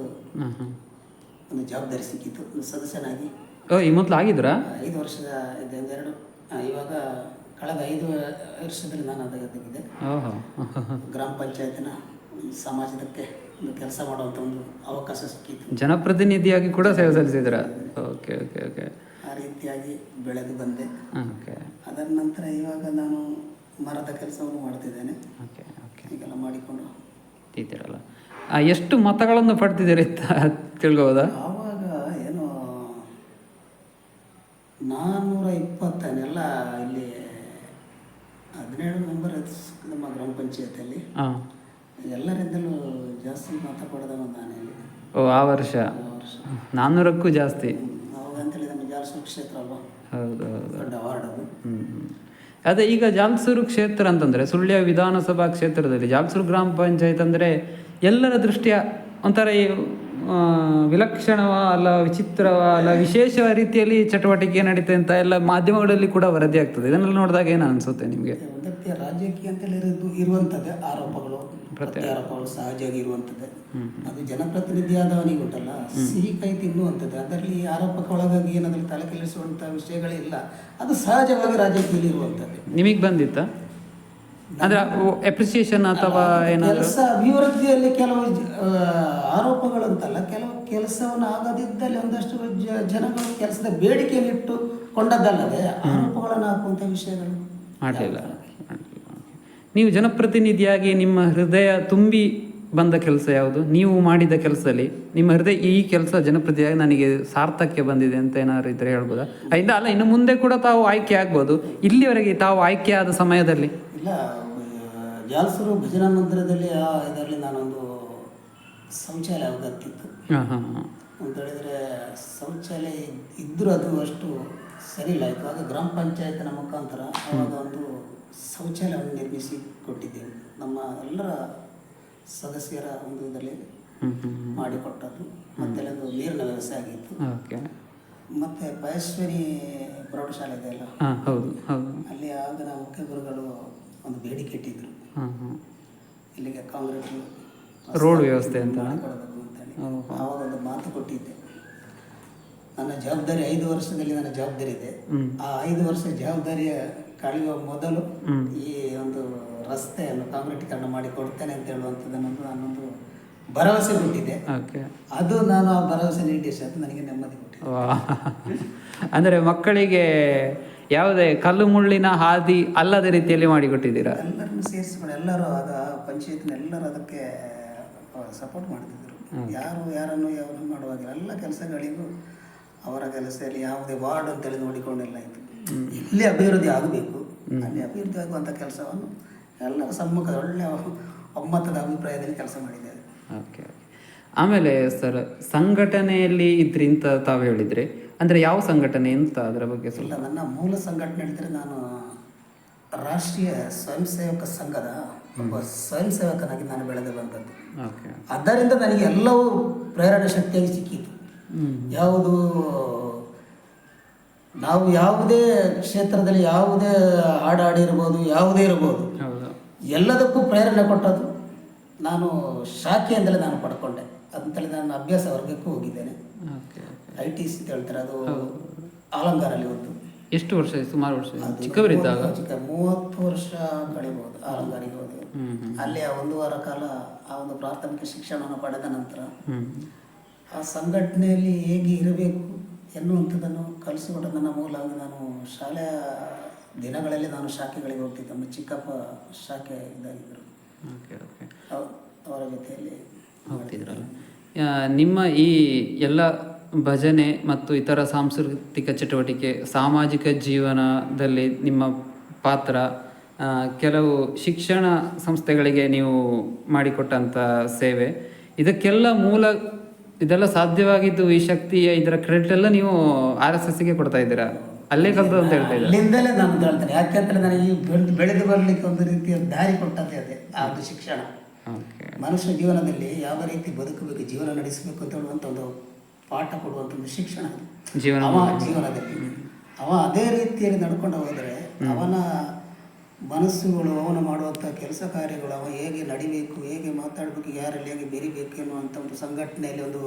ಒಂದು ಜವಾಬ್ದಾರಿ ಸಿಕ್ಕಿತ್ತು. ಒಂದು ಸದಸ್ಯನಾಗಿ ಓ ಈ ಮೊದಲು ಆಗಿದ್ರಾ? ಐದು ವರ್ಷದ ಇದೆ ಒಂದೆರಡು ಇವಾಗ ಕಳೆದ ಐದು ವರ್ಷದಲ್ಲಿ ನಾನು ಅದಾಗಿದ್ದೆ ಗ್ರಾಮ ಪಂಚಾಯತಿನ ಸಮಾಜಕ್ಕೆ ಸಮಾಜದಕ್ಕೆ ಒಂದು ಕೆಲಸ ಮಾಡುವಂಥ ಒಂದು ಅವಕಾಶ ಸಿಕ್ಕಿತ್ತು. ಜನಪ್ರತಿನಿಧಿಯಾಗಿ ಕೂಡ ಸೇವೆ ಸಲ್ಲಿಸಿದ್ರ ಓಕೆ ಓಕೆ ಓಕೆ. ಆ ರೀತಿಯಾಗಿ ಬೆಳೆದು ಬಂದೆ. ಓಕೆ. ಅದರ ನಂತರ ಇವಾಗ ನಾನು ಮರದ ಕೆಲಸವನ್ನು ಮಾಡ್ತಿದ್ದೇನೆ. Okay okay. ಹೀಗೆಲ್ಲ ಮಾಡಿಕೊಂಡು. ಇದ್ದೀರಲ್ಲ ಎಷ್ಟು ಮತಗಳನ್ನು ಪಡ್ತಿದ್ದೀರಿ ಅಂತ ತಿಳ್ಕೋಬೋದಾ? ಆವಾಗ ಏನು ನಾನ್ನೂರ ಇಪ್ಪತ್ತನೆಲ್ಲ ಇಲ್ಲಿ ಹದಿನೇಳು ಮೆಂಬರ್ ನಮ್ಮ ಗ್ರಾಮ ಪಂಚಾಯತಿಯಲ್ಲಿ. ಹಾಂ ಎಲ್ಲರಿಂದಲೂ ಜಾಸ್ತಿ ಮತ ನಾನೇ ಓ ಆ ವರ್ಷ? ನಾನ್ನೂರಕ್ಕೂ ಜಾಸ್ತಿ. ಅವಾಗ ಅಂತೇಳಿ ನಮ್ಮ ಜಾಲಸೂರು ಕ್ಷೇತ್ರ ಅಲ್ವಾ? ಹೌದು ಹೌದು ದೊಡ್ಡ ಅದು ಹ್ಮ್. ಅದೇ ಈಗ ಜಾಲ್ಸೂರು ಕ್ಷೇತ್ರ ಅಂತಂದ್ರೆ ಸುಳ್ಯ ವಿಧಾನಸಭಾ ಕ್ಷೇತ್ರದಲ್ಲಿ ಜಾಲ್ಸೂರು ಗ್ರಾಮ ಪಂಚಾಯತ್ ಅಂದರೆ ಎಲ್ಲರ ದೃಷ್ಟಿಯ ಒಂಥರ ಈ, ಆ, ವಿಲಕ್ಷಣವ ಅಲ್ಲ ವಿಚಿತ್ರವ ಅಲ್ಲ ವಿಶೇಷ ರೀತಿಯಲ್ಲಿ ಚಟುವಟಿಕೆ ನಡೀತೆ ಅಂತ ಎಲ್ಲ ಮಾಧ್ಯಮಗಳಲ್ಲಿ ಕೂಡ ವರದಿ ಆಗ್ತದೆ. ಇದನ್ನೆಲ್ಲ ನೋಡಿದಾಗ ಏನು ಅನ್ಸುತ್ತೆ ನಿಮಗೆ? ಒಂದಕ್ಕೆ ರಾಜಕೀಯ ಅಂತೇಳಿ ಇರೋದು ಇರುವಂಥದ್ದೇ ಆರೋಪಗಳು ಪ್ರತ್ಯಾರೋಪಗಳು ಸಹಜವಾಗಿ ಇರುವಂಥದ್ದೇ ಅದು ಜನಪ್ರತಿನಿಧಿಯಾದವನಿಗೆ ಉಂಟಲ್ಲ ಸಿಹಿ ಕೈ ತಿನ್ನುವಂಥದ್ದು ಅದರಲ್ಲಿ ಆರೋಪಕ್ಕೆ ಒಳಗಾಗಿ ಏನಾದರೂ ತಲೆ ಕೆಲಿಸುವಂಥ ವಿಷಯಗಳಿಲ್ಲ ಅದು ಸಹಜವಾಗಿ ರಾಜಕೀಯದಲ್ಲಿ ಇರುವಂಥದ್ದು ನಿಮಗೆ ಬಂದಿತ್ತ? ಅಂದ್ರೆ ಅಪ್ರಿಸಿಯೇಷನ್ ಅಥವಾ ಏನಾದ್ರು ಕೆಲಸ ಅಭಿವೃದ್ಧಿಯಲ್ಲಿ ಕೆಲವು ಆರೋಪಗಳಂತಲ್ಲ ಕೆಲವು ಕೆಲಸವನ್ನು ಆಗದಿದ್ದಲ್ಲಿ ಒಂದಷ್ಟು ಜನಗಳು ಕೆಲಸದ ಬೇಡಿಕೆಯಲ್ಲಿಟ್ಟು ಕೊಂಡದ್ದಲ್ಲದೆ ಆರೋಪಗಳನ್ನು ಹಾಕುವಂಥ ವಿಷಯಗಳು. ಮಾಡಲಿಲ್ಲ ನೀವು ಜನಪ್ರತಿನಿಧಿಯಾಗಿ ನಿಮ್ಮ ಹೃದಯ ತುಂಬಿ ಬಂದ ಕೆಲಸ ಯಾವುದು? ನೀವು ಮಾಡಿದ ಕೆಲಸದಲ್ಲಿ ನಿಮ್ಮ ಹೃದಯ ಈ ಕೆಲಸ ಜನಪ್ರತಿಯಾಗಿ ನನಗೆ ಸಾರ್ಥಕ್ಕೆ ಬಂದಿದೆ ಅಂತ ಏನಾದ್ರು ಇದ್ರೆ ಹೇಳ್ಬೋದಾ? ಇಲ್ಲ ಅಲ್ಲ ಇನ್ನು ಮುಂದೆ ಕೂಡ ತಾವು ಆಯ್ಕೆ ಆಗ್ಬೋದು. ಇಲ್ಲಿವರೆಗೆ ತಾವು ಆಯ್ಕೆ ಆದ ಸಮಯದಲ್ಲಿ? ಇಲ್ಲ ಜಾಲ್ಸೂರು ಭಜನಾ ಮಂದಿರದಲ್ಲಿ ಆ ಇದರಲ್ಲಿ ನಾನೊಂದು ಶೌಚಾಲಯ ಅವಗತ್ತಿತ್ತು ಹಾಂ ಹಾಂ ಹಾಂ. ಅಂತ ಹೇಳಿದ್ರೆ ಶೌಚಾಲಯ ಇದ್ದರೂ ಅದು ಅಷ್ಟು ಸರಿ ಇಲ್ಲ. ಆಯಿತು ಆಗ ಗ್ರಾಮ ಪಂಚಾಯತ್ನ ಮುಖಾಂತರ ಅವಾಗ ಒಂದು ಶೌಚಾಲಯವನ್ನು ನಿರ್ಮಿಸಿ ಕೊಟ್ಟಿದ್ದೇವೆ. ನಮ್ಮ ಎಲ್ಲರ ಸದಸ್ಯರ ಒಂದು ಇದರಲ್ಲಿ ಮಾಡಿಕೊಟ್ಟದ್ದು. ಮತ್ತೆ ಒಂದು ನೀರಿನ ವ್ಯವಸ್ಥೆ ಆಗಿತ್ತು. ಓಕೆ. ಮತ್ತು ಪಯಸ್ವಿನಿ ಪ್ರೌಢಶಾಲೆ ಇದೆ ಅಲ್ಲ? ಅಲ್ಲಿ ಆಗ ಮುಖ್ಯ ಗುರುಗಳು ಒಂದು ಬೇಡಿಕೆ ಇಟ್ಟಿದ್ರು. ಇಲ್ಲಿಗೆ ಕಾಂಗ್ರೆಸ್ ರೋಡ್ ವ್ಯವಸ್ಥೆ ಅಂತ? ಆವಾಗ ಒಂದು ಮಾತು ಕೊಟ್ಟಿದ್ದೆ. ನನ್ನ ಜವಾಬ್ದಾರಿ ಐದು ವರ್ಷದಲ್ಲಿ ನನ್ನ ಜವಾಬ್ದಾರಿ ಇದೆ. ಆ ಐದು ವರ್ಷ ಜವಾಬ್ದಾರಿಯ ಕಳೆಯುವ ಮೊದಲು ಈ ಒಂದು ರಸ್ತೆಯನ್ನು ಕಾಂಕ್ರೀಟೀಕರಣ ಮಾಡಿ ಕೊಡ್ತೇನೆ ಅಂತ ಹೇಳುವಂಥದ್ದನ್ನೊಂದು ನಾನೊಂದು ಭರವಸೆ ಕೊಟ್ಟಿದ್ದೆ ಓಕೆ ಅದು ನಾನು ಆ ಭರವಸೆ ನೀಡಿದ ಅದು ನನಗೆ ನೆಮ್ಮದಿ ಕೊಟ್ಟಿದೆ ವಾ. ಅಂದರೆ ಮಕ್ಕಳಿಗೆ ಯಾವುದೇ ಕಲ್ಲು ಮುಳ್ಳಿನ ಹಾದಿ ಅಲ್ಲದ ರೀತಿಯಲ್ಲಿ ಮಾಡಿಕೊಟ್ಟಿದ್ದೀರಾ ಎಲ್ಲರನ್ನು ಸೇರಿಸಿಕೊಂಡು ಎಲ್ಲರೂ ಆಗ ಪಂಚಾಯತ್ನ ಎಲ್ಲರೂ ಅದಕ್ಕೆ ಸಪೋರ್ಟ್ ಮಾಡ್ತಿದ್ರು. ಯಾರು ಯಾರನ್ನು ಯಾರನ್ನು ಮಾಡುವಾಗ ಎಲ್ಲ ಕೆಲಸಗಳಿಗೂ ಅವರ ಕೆಲಸದಲ್ಲಿ ಯಾವುದೇ ವಾರ್ಡ್ ಅಂತೇಳಿ ನೋಡಿಕೊಂಡಿಲ್ಲ ಇತ್ತು ಇಲ್ಲಿ ಅಭಿವೃದ್ಧಿ ಆಗಬೇಕು. ಅಲ್ಲಿ ಅಭಿವೃದ್ಧಿ ಆಗುವಂಥ ಕೆಲಸವನ್ನು ಎಲ್ಲರ ಸಮ್ಮುಖ ಒಳ್ಳೆಯ ಒಮ್ಮತದ ಅಭಿಪ್ರಾಯದಲ್ಲಿ ಕೆಲಸ ಮಾಡಿದ್ದೇವೆ ಓಕೆ ಆಮೇಲೆ ಸರ್ ಸಂಘಟನೆಯಲ್ಲಿ ಇದ್ರಿ ಅಂತ ತಾವು ಹೇಳಿದರೆ ಅಂದರೆ ಯಾವ ಸಂಘಟನೆ ಅಂತ ಅದರ ಬಗ್ಗೆ ಸ್ವಲ್ಪ. ಇಲ್ಲ ನನ್ನ ಮೂಲ ಸಂಘಟನೆ ಹೇಳಿದರೆ ನಾನು ರಾಷ್ಟ್ರೀಯ ಸ್ವಯಂ ಸೇವಕ ಸಂಘದ ಒಬ್ಬ ಸ್ವಯಂ ಸೇವಕನಾಗಿ ನಾನು ಬೆಳೆದು ಬಂದದ್ದು. ಓಕೆ ಅದರಿಂದ ನನಗೆ ಎಲ್ಲವೂ ಪ್ರೇರಣೆ ಶಕ್ತಿಯಾಗಿ ಸಿಕ್ಕಿತು ಯಾವುದು ನಾವು ಯಾವುದೇ ಕ್ಷೇತ್ರದಲ್ಲಿ ಯಾವುದೇ ಹಾಡು ಇರ್ಬೋದು ಯಾವುದೇ ಇರ್ಬೋದು ಎಲ್ಲದಕ್ಕೂ ಪ್ರೇರಣೆ ಕೊಟ್ಟದ್ದು ನಾನು ಶಾಖೆಯಿಂದಲೇ ನಾನು ಪಡ್ಕೊಂಡೆ. ಅದಂತಲ್ಲಿ ನಾನು ಅಭ್ಯಾಸ ವರ್ಗಕ್ಕೂ ಹೋಗಿದ್ದೇನೆ. ಐ ಟಿ ಸಿ ಅಂತ ಹೇಳ್ತಾರೆ ಅದು ಆಲಂಗಾರಲ್ಲಿ ಒಂದು. ಎಷ್ಟು ವರ್ಷ ಸುಮಾರು ವರ್ಷ ಚಿಕ್ಕವರಿದ್ದಾಗ? ಚಿಕ್ಕ ಮೂವತ್ತು ವರ್ಷ ಕಳಿಬಹುದು ಆಲಂಗಾರಿಗೆ ಹೋದೆ. ಅಲ್ಲಿ ಆ ಒಂದು ವಾರ ಕಾಲ ಆ ಒಂದು ಪ್ರಾಥಮಿಕ ಶಿಕ್ಷಣವನ್ನು ಪಡೆದ ನಂತರ ಆ ಸಂಘಟನೆಯಲ್ಲಿ ಹೇಗೆ ಇರಬೇಕು ಎನ್ನುವಂಥದ್ದನ್ನು ಕಲಿಸಿಕೊಟ್ಟ ನನ್ನ ಮೂಲ ನಾನು ಶಾಲೆಯ ದಿನಗಳಲ್ಲಿ ನಾನು ಶಾಖೆಗಳಿಗೆ ಹೋಗ್ತಿದ್ದೆ. ನಮ್ಮ ಚಿಕ್ಕಪ್ಪ ಶಾಖೆ ಇದಾಗಿದ್ದರು ಓಕೆ ಓಕೆ. ಅವ್- ಅವರ ಜೊತೆಯಲ್ಲಿ ಹೋಗ್ತಿದ್ರಲ್ಲ. ನಿಮ್ಮ ಈ ಎಲ್ಲ ಭಜನೆ ಮತ್ತು ಇತರ ಸಾಂಸ್ಕೃತಿಕ ಚಟುವಟಿಕೆ ಸಾಮಾಜಿಕ ಜೀವನದಲ್ಲಿ ನಿಮ್ಮ ಪಾತ್ರ ಕೆಲವು ಶಿಕ್ಷಣ ಸಂಸ್ಥೆಗಳಿಗೆ ನೀವು ಮಾಡಿಕೊಟ್ಟಂಥ ಸೇವೆ ಇದಕ್ಕೆಲ್ಲ ಮೂಲ ಇದೆಲ್ಲ ಸಾಧ್ಯವಾಗಿದ್ದು ಈ ಶಕ್ತಿ ಇದರ ಕ್ರೆಡಿಟ್ ಎಲ್ಲ ನೀವು ಆರ್ ಎಸ್ ಎಸ್ಗೆ ಕೊಡ್ತಾ ಇದ್ದೀರಾ? ಅಲ್ಲೇ ಕಲ್ತು ಅಂತ ಹೇಳ್ತಾ ಇದ್ದಾರೆ. ಅಲ್ಲಿಂದಲೇ ನಾನು ಹೇಳ್ತೇನೆ ಯಾಕೆಂದ್ರೆ ನನಗೆ ಬೆಳೆದು ಬರಲಿಕ್ಕೆ ಒಂದು ರೀತಿಯ ದಾರಿ ಕೊಟ್ಟಂತೆ ಅದೇ ಆ ಒಂದು ಶಿಕ್ಷಣ. ಮನುಷ್ಯ ಜೀವನದಲ್ಲಿ ಯಾವ ರೀತಿ ಬದುಕಬೇಕು ಜೀವನ ನಡೆಸಬೇಕು ಅಂತ ಹೇಳುವಂಥ ಒಂದು ಪಾಠ ಕೊಡುವಂಥ ಒಂದು ಶಿಕ್ಷಣ ಜೀವನ ಅವ ಜೀವನದಲ್ಲಿ. ಅವ ಅದೇ ರೀತಿಯಲ್ಲಿ ನಡ್ಕೊಂಡು ಹೋದರೆ ಅವನ ಮನಸ್ಸುಗಳು ಅವನು ಮಾಡುವಂಥ ಕೆಲಸ ಕಾರ್ಯಗಳು ಅವ ಹೇಗೆ ನಡಿಬೇಕು ಹೇಗೆ ಮಾತಾಡಬೇಕು ಯಾರಲ್ಲಿ ಹೇಗೆ ಬೆರಿಬೇಕು ಎನ್ನುವಂಥ ಒಂದು ಸಂಘಟನೆಯಲ್ಲಿ ಒಂದು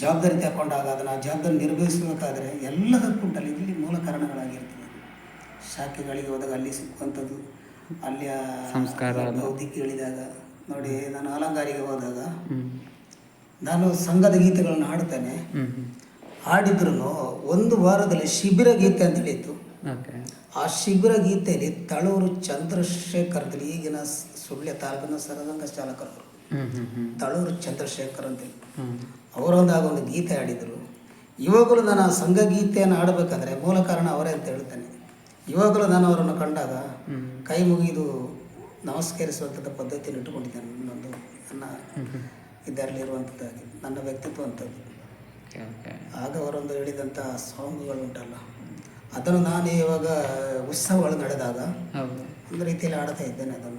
ಜವಾಬ್ದಾರಿ ತಗೊಂಡಾಗ ಅದನ್ನು ಆ ಜವಾಬ್ದಾರಿ ನಿರ್ವಹಿಸಬೇಕಾದ್ರೆ ಎಲ್ಲದಕ್ಕೂ ಉಂಟಲ್ಲ ಇಲ್ಲಿ ಮೂಲ ಕಾರಣಗಳಾಗಿರ್ತದೆ. ಶಾಖೆಗಳಿಗೆ ಹೋದಾಗ ಅಲ್ಲಿ ಸಿಕ್ಕುವಂಥದ್ದು ಅಲ್ಲಿಯ ಸಂಸ್ಕಾರ ಬೌದ್ಧಿ ಬೌದ್ಧಿಕ ಹೇಳಿದಾಗ ನೋಡಿ ನಾನು ಅಲಂಕಾರಿಗೆ ಹೋದಾಗ ನಾನು ಸಂಘದ ಗೀತೆಗಳನ್ನು ಹಾಡ್ತೇನೆ. ಹಾಡಿದ್ರು ಒಂದು ವಾರದಲ್ಲಿ ಶಿಬಿರ ಗೀತೆ ಅಂತ ಹೇಳಿತ್ತು. ಓಕೆ. ಆ ಶಿಬಿರ ಗೀತೆಯಲ್ಲಿ ತಳೂರು ಚಂದ್ರಶೇಖರ್ ಈಗಿನ ಸ್- ಸುಳ್ಯ ತಾಲೂಕಿನ ಸರದಂಗ ಚಾಲಕರು. ಹ್ಞೂ ಹ್ಞೂ ಹ್ಞೂ ತಳೂರು ಚಂದ್ರಶೇಖರ್ ಅಂತ ಹೇಳಿ ಅವರೊಂದಾಗ ಒಂದು ಗೀತೆ ಹಾಡಿದರು. ಇವಾಗಲೂ ನಾನು ಆ ಸಂಘ ಗೀತೆಯನ್ನು ಆಡಬೇಕಾದ್ರೆ ಮೂಲ ಕಾರಣ ಅವರೇ ಅಂತ ಹೇಳ್ತೇನೆ. ಇವಾಗಲೂ ನಾನು ಅವರನ್ನು ಕಂಡಾಗ ಕೈ ಮುಗಿದು ನಮಸ್ಕರಿಸುವಂಥದ್ದು ಪದ್ಧತಿಯನ್ನು ಇಟ್ಟುಕೊಂಡಿದ್ದೇನೆ ನನ್ನೊಂದು ನನ್ನ ಇದರಲ್ಲಿರುವಂಥದ್ದಾಗಿ ನನ್ನ ವ್ಯಕ್ತಿತ್ವ ಅಂಥದ್ದು. ಆಗ ಅವರೊಂದು ಹೇಳಿದಂಥ ಸಾಂಗ್ಗಳು ಉಂಟಲ್ಲ. ಅದನ್ನು ನಾನು ಇವಾಗ ಉತ್ಸವಗಳು ನಡೆದಾಗ ಹೌದು. ಒಂದು ರೀತಿಯಲ್ಲಿ ಆಡ್ತಾ ಇದ್ದೇನೆ ಅದನ್ನು.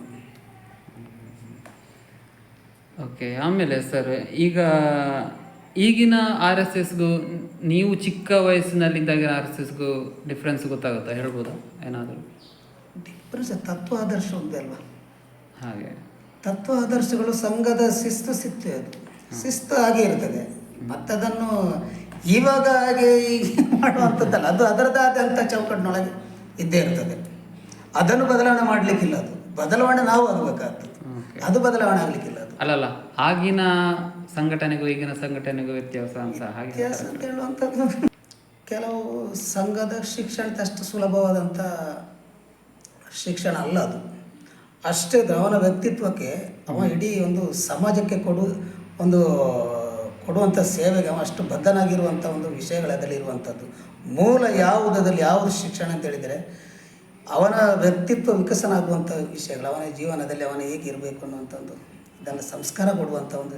ಓಕೆ ಆಮೇಲೆ ಸರ್ ಈಗ ಈಗಿನ ಆರ್ ಎಸ್ ಎಸ್ಗೂ ನೀವು ಚಿಕ್ಕ ವಯಸ್ಸಿನಲ್ಲಿದ್ದಾಗ ಆರ್ ಎಸ್ ಎಸ್ಗೂ ಡಿಫ್ರೆನ್ಸ್ ಗೊತ್ತಾಗುತ್ತಾ? ಹೇಳ್ಬೋದಾ? ಏನಾದರೂ? ಡಿಫ್ರೆನ್ಸ್ ತತ್ವ ಆದರ್ಶ ಒಂದೇ ಅಲ್ವಾ? ಹಾಗೆ. ತತ್ವ ಆದರ್ಶಗಳು ಸಂಘದ ಶಿಸ್ತು ಸಿತ್ತು ಅದು. ಶಿಸ್ತು ಹಾಗೆ ಇರ್ತದೆ. ಮತ್ತದನ್ನು ಇವಾಗ ಹಾಗೆ ಈಗ ಮಾಡುವಂಥದ್ದಲ್ಲ. ಅದು ಅದರದ್ದಾದಂಥ ಚೌಕಟ್ಟಿನೊಳಗೆ ಇದ್ದೇ ಇರ್ತದೆ. ಅದನ್ನು ಬದಲಾವಣೆ ಮಾಡಲಿಕ್ಕಿಲ್ಲ ಅದು. ಬದಲಾವಣೆ ನಾವು ಆಗಬೇಕಾಗ್ತದೆ. ಅದು ಬದಲಾವಣೆ ಆಗಲಿಕ್ಕಿಲ್ಲ ಅದು. ಅಲ್ಲಲ್ಲ ಆಗಿನ ಸಂಘಟನೆಗೂ ಈಗಿನ ಸಂಘಟನೆಗೂ ವ್ಯತ್ಯಾಸ ಅಂತ ಹಾಗೆ ವ್ಯತ್ಯಾಸ ಅಂತ ಹೇಳುವಂಥದ್ದು ಕೆಲವು ಸಂಘದ ಶಿಕ್ಷಣ ಅಷ್ಟು ಸುಲಭವಾದಂಥ ಶಿಕ್ಷಣ ಅಲ್ಲ ಅದು. ಅಷ್ಟೇ ಅವನ ವ್ಯಕ್ತಿತ್ವಕ್ಕೆ ಅವ ಇಡೀ ಒಂದು ಸಮಾಜಕ್ಕೆ ಕೊಡು ಒಂದು ಕೊಡುವಂಥ ಸೇವೆಗೆ ಅಷ್ಟು ಬದ್ಧನಾಗಿರುವಂಥ ಒಂದು ವಿಷಯಗಳು ಅದರಲ್ಲಿ ಇರುವಂಥದ್ದು. ಮೂಲ ಯಾವುದರಲ್ಲಿ ಯಾವುದು ಶಿಕ್ಷಣ ಅಂತ ಹೇಳಿದರೆ, ಅವನ ವ್ಯಕ್ತಿತ್ವ ವಿಕಸನ ಆಗುವಂಥ ವಿಷಯಗಳು, ಅವನ ಜೀವನದಲ್ಲಿ ಅವನ ಹೇಗೆ ಇರಬೇಕು ಅನ್ನುವಂಥ ಒಂದು ಇದನ್ನು ಸಂಸ್ಕಾರ ಕೊಡುವಂಥ ಒಂದು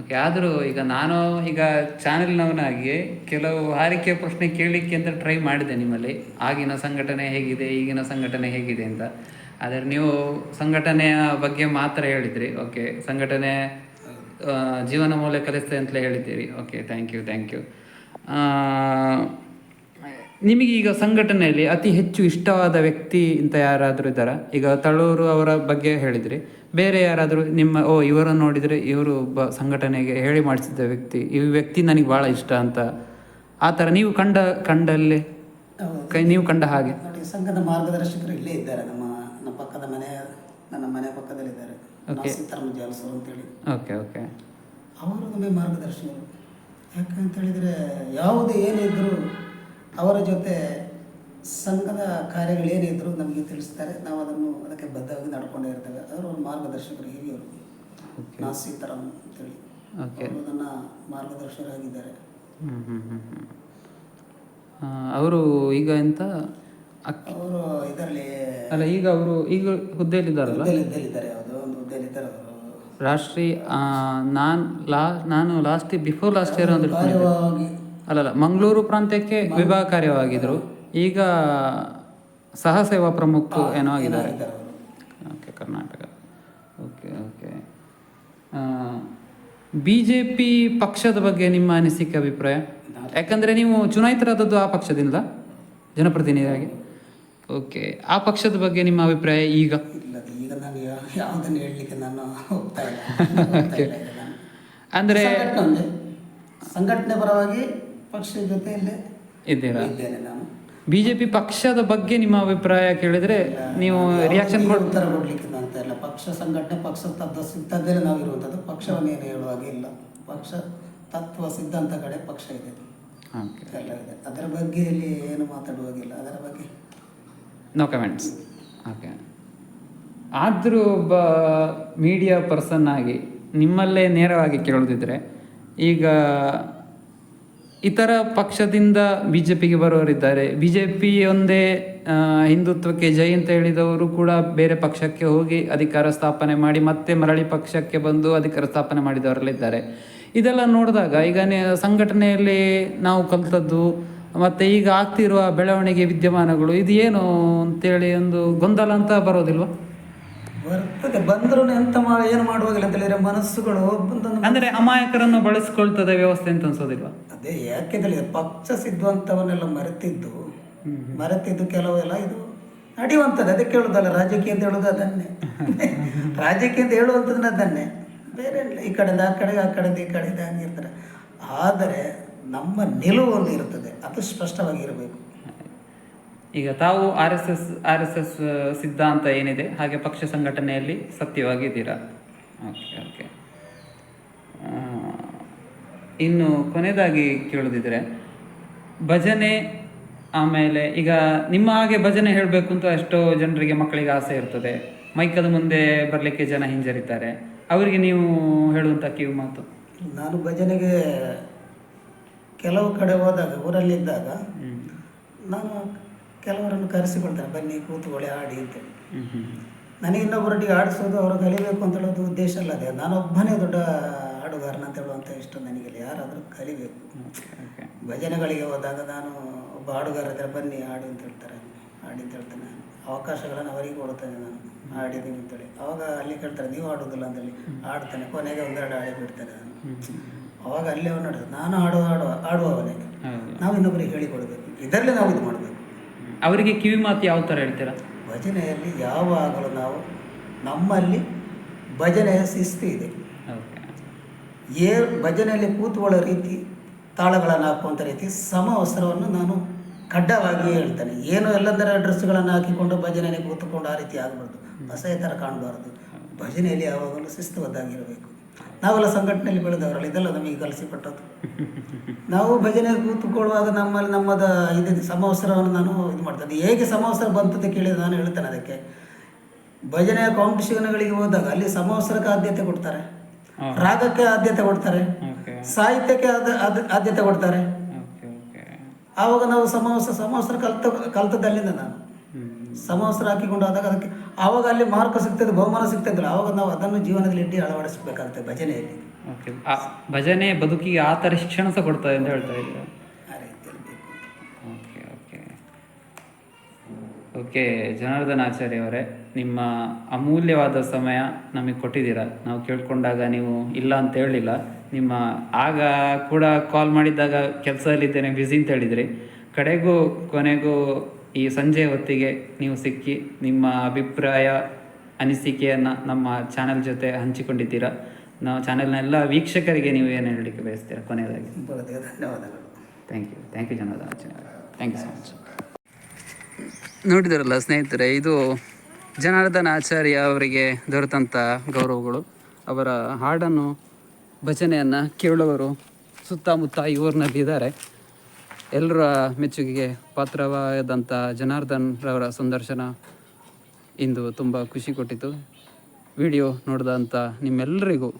ಓಕೆ ಆದರೂ ಈಗ ನಾನು ಈಗ ಚಾನೆಲ್ನವನಾಗಿ ಕೆಲವು ಹಾರಿಕೆ ಪ್ರಶ್ನೆ ಕೇಳಲಿಕ್ಕೆ ಅಂತ ಟ್ರೈ ಮಾಡಿದೆ ನಿಮ್ಮಲ್ಲಿ. ಆಗಿನ ಸಂಘಟನೆ ಹೇಗಿದೆ, ಈಗಿನ ಸಂಘಟನೆ ಹೇಗಿದೆ ಅಂತ. ಆದರೆ ನೀವು ಸಂಘಟನೆಯ ಬಗ್ಗೆ ಮಾತ್ರ ಹೇಳಿದ್ರಿ. ಓಕೆ ಸಂಘಟನೆ ಜೀವನ ಮೌಲ್ಯ ಕಲಿಸ್ತದೆ ಅಂತಲೇ ಹೇಳಿದ್ದೀರಿ. Okay thank you thank you ನಿಮಗೆ ಈಗ ಸಂಘಟನೆಯಲ್ಲಿ ಅತಿ ಹೆಚ್ಚು ಇಷ್ಟವಾದ ವ್ಯಕ್ತಿ ಅಂತ ಯಾರಾದರೂ ಇದ್ದಾರಾ? ಈಗ ತಳೂರು ಅವರ ಬಗ್ಗೆ ಹೇಳಿದ್ರಿ. ಬೇರೆ ಯಾರಾದರೂ ನಿಮ್ಮ ಓ ಇವರನ್ನು ನೋಡಿದರೆ ಇವರು ಒಬ್ಬ ಸಂಘಟನೆಗೆ ಹೇಳಿ ಮಾಡಿಸಿದ್ದ ವ್ಯಕ್ತಿ. ಈ ವ್ಯಕ್ತಿ ನನಗೆ ಭಾಳ ಇಷ್ಟ ಅಂತ. ಆ ಥರ ನೀವು ಕಂಡ ಕಂಡಲ್ಲಿ? ಕೈ ನೀವು ಕಂಡ ಹಾಗೆ. ಸಂಘದ ಮಾರ್ಗದರ್ಶಕರು ಇಲ್ಲೇ ಇದ್ದಾರೆ. ನಮ್ಮ ನಮ್ಮ ಪಕ್ಕದ ಮನೆ ನನ್ನ ಮನೆ ಪಕ್ಕದಲ್ಲಿದ್ದಾರೆ. Okay. ಸೀತಾರಾಮ ಜಾಲಸರು ಅಂತೇಳಿ. ಓಕೆ ಓಕೆ ಅವರು ನಮಗೆ ಮಾರ್ಗದರ್ಶಕರು ಯಾಕಂತ ಹೇಳಿದರೆ ಯಾವುದೇ ಏನಿದ್ರು ಅವರ ಜೊತೆ ಸಂಘದ ಕಾರ್ಯಗಳೇನಿದ್ರು ನಮಗೆ ತಿಳಿಸ್ತಾರೆ. ನಾವು ಅದನ್ನು ಅದಕ್ಕೆ ಬದ್ಧವಾಗಿ ನಡ್ಕೊಂಡೇ ಇರ್ತೇವೆ. ಅವರು ಮಾರ್ಗದರ್ಶಕರು ಹಿರಿಯರು. ನಾ ಸೀತಾರಾಮ್ ಅಂತೇಳಿ. ಅವರು ನನ್ನ ಮಾರ್ಗದರ್ಶಕರಾಗಿದ್ದಾರೆ ಅವರು ಈಗ ಎಂತ? ಅವರು ಇದರಲ್ಲಿ ಅಲ್ಲ ಈಗ ಅವರು ಈಗ ಹುದ್ದೆಯಲ್ಲಿದ್ದಾರಲ್ಲ? ಹುದ್ದೆಯಲ್ಲಿದ್ದಾರೆ ಯಾವುದೋ ಒಂದು ಹುದ್ದೆಯಲ್ಲಿದ್ದಾರೆ ಅವರು. ರಾಷ್ಟ್ರೀಯ ನಾನು ಲಾ ನಾನು ಲಾಸ್ಟ್ ಬಿಫೋರ್ ಲಾಸ್ಟ್ ಇಯರ್ ಅಂದ್ರೆ ಅಲ್ಲಲ್ಲ ಮಂಗಳೂರು ಪ್ರಾಂತ್ಯಕ್ಕೆ ವಿಭಾಗ ಕಾರ್ಯವಾಗಿದ್ರು. ಈಗ ಸಹ ಸೇವಾ ಪ್ರಮುಖ ಏನೋ ಆಗಿದ್ದಾರೆ. Okay Karnataka. Okay okay. B J P ಪಕ್ಷದ ಬಗ್ಗೆ ನಿಮ್ಮ ಅನಿಸಿಕೆ ಅಭಿಪ್ರಾಯ? ಯಾಕಂದರೆ ನೀವು ಚುನಾಯಿತರಾದದ್ದು ಆ ಪಕ್ಷದಿಂದ ಜನಪ್ರತಿನಿಧಿಯಾಗಿ? ಓಕೆ. ಆ ಪಕ್ಷದ ಬಗ್ಗೆ ನಿಮ್ಮ ಅಭಿಪ್ರಾಯ ಈಗ? ಇಲ್ಲ ಈಗ ನಾನು ಯಾವುದನ್ನು ಹೇಳಲಿಕ್ಕೆ ನಾನು ಹೋಗ್ತಾ ಇಲ್ಲ. ಹೋಗ್ತಾ ಇಲ್ಲ ಈಗ ನಾನು. ಅಂದರೆ ಸಂಘಟನೆ ಒಂದೇ. ಸಂಘಟನೆ ಪರವಾಗಿ ಪಕ್ಷದ ಜೊತೆಯಲ್ಲೇ ಇದ್ದೀರಾ? ಇದ್ದೇನೆ ನಾನು. ಬಿ ಜೆ ಪಿ ಪಕ್ಷದ ಬಗ್ಗೆ ನಿಮ್ಮ ಅಭಿಪ್ರಾಯ ಕೇಳಿದ್ರೆ ನೀವು ರಿಯಾಕ್ಷನ್ ಕೊಡ್ತಾರೆ ಕೊಡ್ ಉತ್ತರ ಕೊಡ್ಲಿಕ್ಕೆ ಅಂತ ಇಲ್ಲ. ಪಕ್ಷ ಸಂಘಟನೆ ಪಕ್ಷ ತತ್ವ ಸಿದ್ಧಾಂತದಲ್ಲಿ ನಾವು ಇರುವಂಥದ್ದು. ಏನು ಹೇಳುವ ಹಾಗೆ ಇಲ್ಲ. ಪಕ್ಷ ತತ್ವ ಸಿದ್ಧಾಂತ ಕಡೆ ಪಕ್ಷ ಇದೆ. ಓಕೆ ಎಲ್ಲ ಇದೆ. ಅದರ ಬಗ್ಗೆ ಇಲ್ಲಿ ಏನು ಮಾತಾಡುವಾಗಿಲ್ಲ ಅದರ ಬಗ್ಗೆ ನೋ ಕಮೆಂಟ್ಸ್ ಓಕೆ ಆದರೂ ಒಬ್ಬ ಮೀಡಿಯಾ ಪರ್ಸನ್ ಆಗಿ, ನಿಮ್ಮಲ್ಲೇ ನೇರವಾಗಿ ಕೇಳೋದಿದ್ರೆ, ಈಗ ಇತರ ಪಕ್ಷದಿಂದ ಬಿ ಜೆ ಪಿಗೆ ಬರೋರಿದ್ದಾರೆ. ಬಿ ಜೆ ಪಿ ಒಂದೇ ಹಿಂದುತ್ವಕ್ಕೆ ಜೈ ಅಂತ ಹೇಳಿದವರು ಕೂಡ ಬೇರೆ ಪಕ್ಷಕ್ಕೆ ಹೋಗಿ ಅಧಿಕಾರ ಸ್ಥಾಪನೆ ಮಾಡಿ, ಮತ್ತೆ ಮರಳಿ ಪಕ್ಷಕ್ಕೆ ಬಂದು ಅಧಿಕಾರ ಸ್ಥಾಪನೆ ಮಾಡಿದವರಲ್ಲಿದ್ದಾರೆ. ಇದೆಲ್ಲ ನೋಡಿದಾಗ, ಈಗ ಸಂಘಟನೆಯಲ್ಲಿ ನಾವು ಕಲ್ತದ್ದು ಮತ್ತೆ ಈಗ ಆಗ್ತಿರುವ ಬೆಳವಣಿಗೆ ವಿದ್ಯಮಾನಗಳು ಇದು ಏನು ಅಂತೇಳಿ ಒಂದು ಗೊಂದಲ ಅಂತ ಬರೋದಿಲ್ವಾ? ಬರ್ತದೆ. ಬಂದರೂ ಎಂತ ಮಾಡಿ ಏನು ಮಾಡುವಾಗಿಲ್ಲ ಅಂತ ಹೇಳಿದ್ರೆ ಮನಸ್ಸುಗಳು ಅಂದರೆ ಅಂದ್ರೆ ಅಮಾಯಕರನ್ನು ಬಳಸಿಕೊಳ್ತದೆ ವ್ಯವಸ್ಥೆ ಅಂತ ಅನ್ಸೋದಿಲ್ವಾ? ಅದೇ ಯಾಕೆ ಪಕ್ಷ ಸಿದ್ಧಾಂತವನ್ನೆಲ್ಲ ಮರೆತಿದ್ದು. ಮರೆತಿದ್ದು ಕೆಲವೆಲ್ಲ ಇದು ನಡೆಯುವಂಥದ್ದು. ಅದಕ್ಕೆ ಹೇಳೋದಲ್ಲ ರಾಜಕೀಯ ಅಂತ ಹೇಳೋದು ಅದನ್ನೇ. ರಾಜಕೀಯ ಅಂತ ಹೇಳುವಂಥದ್ದನ್ನ ಅದನ್ನೇ. ಬೇರೆ ಇಲ್ಲ. ಈ ಕಡೆಯಿಂದ ಆ ಕಡೆಗೆ ಆ ಕಡೆಯಿಂದ ಈ ಕಡೆಯಿಂದ ಹಂಗಿರ್ತಾರೆ. ಆದರೆ ನಮ್ಮ ನಿಲುವು ಒಂದು ಇರ್ತದೆ ಅದು ಸ್ಪಷ್ಟವಾಗಿರಬೇಕು. ಈಗ ತಾವು R S S R S S ಸಿದ್ಧಾಂತ ಏನಿದೆ ಹಾಗೆ ಪಕ್ಷ ಸಂಘಟನೆಯಲ್ಲಿ ಸತ್ಯವಾಗಿದ್ದೀರಾ ಓಕೆ ಓಕೆ. ಇನ್ನು ಕೊನೆಯದಾಗಿ ಕೇಳೋದಿದ್ರೆ ಭಜನೆ ಆಮೇಲೆ ಈಗ ನಿಮ್ಮ ಹಾಗೆ ಭಜನೆ ಹೇಳಬೇಕು ಅಂತ ಎಷ್ಟೋ ಜನರಿಗೆ ಮಕ್ಕಳಿಗೆ ಆಸೆ ಇರ್ತದೆ. ಮೈಕದ ಮುಂದೆ ಬರಲಿಕ್ಕೆ ಜನ ಹಿಂಜರಿತಾರೆ. ಅವರಿಗೆ ನೀವು ಹೇಳುವಂಥ ಕಿವಿ ಮಾತು. ನಾನು ಭಜನೆಗೆ ಕೆಲವು ಕಡೆ ಹೋದಾಗ ಊರಲ್ಲಿದ್ದಾಗ. ನಾನು ಕೆಲವರನ್ನು ಕರೆಸಿಕೊಳ್ತೇನೆ ಬನ್ನಿ ಕೂತ್ಕೊಳ್ಳಿ ಆಡಿ ಅಂತೇಳಿ ನನಗೆ ಇನ್ನೊಬ್ಬರೊಟ್ಟಿಗೆ ಆಡಿಸೋದು ಅವರು ಕಲಿಬೇಕು ಅಂತ ಹೇಳೋದು ಉದ್ದೇಶ ಅಲ್ಲ ಅದೇ. ನಾನು ಒಬ್ಬನೇ ದೊಡ್ಡ ಹಾಡುಗಾರನ ಅಂತ ಹೇಳುವಂಥ ಇಷ್ಟ ನನಗಿಲ್ಲ. ಯಾರಾದರೂ ಕಲಿಬೇಕು. ಭಜನೆಗಳಿಗೆ ಹೋದಾಗ ನಾನು ಒಬ್ಬ ಹಾಡುಗಾರ ಹತ್ರ ಬನ್ನಿ ಹಾಡು ಅಂತ ಹೇಳ್ತಾರೆ. ಹಾಡಿ ಅಂತ ಹೇಳ್ತೇನೆ ಅವಕಾಶಗಳನ್ನು ಅವರಿಗೆ ಕೊಡ್ತೇನೆ ನಾನು. ಹಾಡಿದ್ದೀನಿ ಅಂತೇಳಿ ಅವಾಗ ಅಲ್ಲಿ ಕೇಳ್ತಾರೆ ನೀವು ಹಾಡೋದಿಲ್ಲ ಅಂತೇಳಿ ಆಡ್ತಾನೆ. ಕೊನೆಗೆ ಒಂದೆರಡು ಹಾಡಿ ಬಿಡ್ತೇನೆ ನಾನು. ಅವಾಗ ಅಲ್ಲೇ ಅವನು ನಡೆದ. ನಾನು ಆಡೋ ಆಡೋ ಆಡುವವನೇ ನಾವು ಇನ್ನೊಬ್ಬರಿಗೆ ಹೇಳಿಕೊಡ್ಬೇಕು. ಇದರಲ್ಲೇ ನಾವು ಇದು ಮಾಡಬೇಕು. ಅವರಿಗೆ ಕಿವಿ ಮಾತು ಯಾವ ಥರ ಹೇಳ್ತೀರಾ? ಭಜನೆಯಲ್ಲಿ ಯಾವಾಗಲೂ ನಾವು ನಮ್ಮಲ್ಲಿ ಭಜನೆಯ ಶಿಸ್ತು ಇದೆ. ಏ ಭಜನೆಯಲ್ಲಿ ಕೂತ್ಕೊಳ್ಳೋ ರೀತಿ ತಾಳಗಳನ್ನು ಹಾಕುವಂಥ ರೀತಿ ಸಮ ವಸ್ತ್ರವನ್ನು ನಾನು ಕಡ್ಡವಾಗಿ ಹೇಳ್ತೇನೆ. ಏನು ಎಲ್ಲದರ ಡ್ರೆಸ್ಗಳನ್ನು ಹಾಕಿಕೊಂಡು ಭಜನೆಯಲ್ಲಿ ಕೂತ್ಕೊಂಡು ಆ ರೀತಿ ಆಗಬಾರ್ದು. ಅಸಹ್ಯ ಥರ ಕಾಣಬಾರ್ದು. ಭಜನೆಯಲ್ಲಿ ಯಾವಾಗಲೂ ಶಿಸ್ತುಬದ್ಧಾಗಿರಬೇಕು ನಾವೆಲ್ಲ ಸಂಘಟನೆಯಲ್ಲಿ ಬೆಳೆದವರಲ್ಲ ಇದೆಲ್ಲ ನಮಗೆ ಕಲಿಸಿಕೊಟ್ಟದ್ದು. ನಾವು ಭಜನೆ ಕೂತ್ಕೊಳ್ಳುವಾಗ ನಮ್ಮಲ್ಲಿ ನಮ್ಮದ ಇದು ಸಮವಸ್ತ್ರವನ್ನು ನಾನು ಇದು ಮಾಡ್ತೇನೆ. ಹೇಗೆ ಸಮವಸ್ತ್ರ ಬಂತು ಅಂತ ಕೇಳಿದ್ರೆ ನಾನು ಹೇಳ್ತೇನೆ ಅದಕ್ಕೆ. ಭಜನೆಯ ಕಾಂಪಿಟೇಷನ್ಗಳಿಗೆ ಹೋದಾಗ ಅಲ್ಲಿ ಸಮವಸ್ತ್ರಕ್ಕೆ ಆದ್ಯತೆ ಕೊಡ್ತಾರೆ. ರಾಗಕ್ಕೆ ಆದ್ಯತೆ ಕೊಡ್ತಾರೆ. ಸಾಹಿತ್ಯಕ್ಕೆ ಆದ- ಆದ- ಆದ್ಯತೆ ಕೊಡ್ತಾರೆ. ಆವಾಗ ನಾವು ಸಮವಸ್ತ್ರ ಸಮವಸ್ತ್ರ ಕಲ್ತ ಕಲ್ತದಲ್ಲಿಂದ ನಾನು. ಸಮವಸ್ತ್ರ ಹಾಕಿಕೊಂಡು ಆದಾಗ ಅದಕ್ಕೆ ಆವಾಗ ಅಲ್ಲಿ ಮಾರ್ಕ್ ಸಿಗ್ತದೆ ಬಹುಮಾನ ಸಿಗ್ತದಲ್ಲ ಆವಾಗ ನಾವು ಅದನ್ನು ಜೀವನದಲ್ಲಿ ಇಟ್ಟು ಅಳವಡಿಸಬೇಕಾಗ್ತದೆ ಭಜನೆಯಲ್ಲಿ. ಓಕೆ. ಆ ಭಜನೆ ಬದುಕಿಗೆ ಆ ಥರ ಶಿಕ್ಷಣ ಸಹ ಕೊಡ್ತದೆ ಅಂತ ಹೇಳ್ತಾ ಇದ್ದೀರಾ? Okay okay. Okay Janardhan Acharya ಅವರೇ ನಿಮ್ಮ ಅಮೂಲ್ಯವಾದ ಸಮಯ ನಮಗೆ ಕೊಟ್ಟಿದ್ದೀರಾ? ನಾವು ಕೇಳ್ಕೊಂಡಾಗ ನೀವು ಇಲ್ಲ ಅಂತ ಹೇಳಲಿಲ್ಲ. ನಿಮ್ಮ ಆಗ ಕೂಡ ಕಾಲ್ ಮಾಡಿದ್ದಾಗ ಕೆಲಸದಲ್ಲಿದ್ದೇನೆ ಬ್ಯುಸಿ ಅಂತ ಹೇಳಿದ್ರಿ. ಕಡೆಗೂ ಕೊನೆಗೂ ಈ ಸಂಜೆ ಹೊತ್ತಿಗೆ ನೀವು ಸಿಕ್ಕಿ ನಿಮ್ಮ ಅಭಿಪ್ರಾಯ ಅನಿಸಿಕೆಯನ್ನು ನಮ್ಮ ಚಾನೆಲ್ ಜೊತೆ ಹಂಚಿಕೊಂಡಿದ್ದೀರಾ? ನಾವು ಚಾನೆಲ್ನ ಎಲ್ಲ ವೀಕ್ಷಕರಿಗೆ ನೀವು ಏನು ಹೇಳಲಿಕ್ಕೆ ಬಯಸ್ತೀರಾ ಕೊನೆಯದಾಗಿ? ಧನ್ಯವಾದಗಳು. Thank you thank you Janardhan thank you so much ನೋಡಿದಾರಲ್ಲ ಸ್ನೇಹಿತರೆ ಇದು ಜನಾರ್ದನ ಆಚಾರ್ಯ ಅವರಿಗೆ ದೊರೆತಂಥ ಗೌರವಗಳು. ಅವರ ಹಾಡನ್ನು ಭಜನೆಯನ್ನು ಕೇಳುವವರು ಸುತ್ತಮುತ್ತ ಇವರಿನಲ್ಲಿದ್ದಾರೆ ಎಲ್ಲರ ಮೆಚ್ಚುಗೆಗೆ ಪಾತ್ರವಾದಂಥ ಜನಾರ್ದನ್ ರವರ ಸಂದರ್ಶನ ಇಂದು ತುಂಬ ಖುಷಿ ಕೊಟ್ಟಿತು. ವಿಡಿಯೋ ನೋಡಿದಂಥ ನಿಮ್ಮೆಲ್ಲರಿಗೂ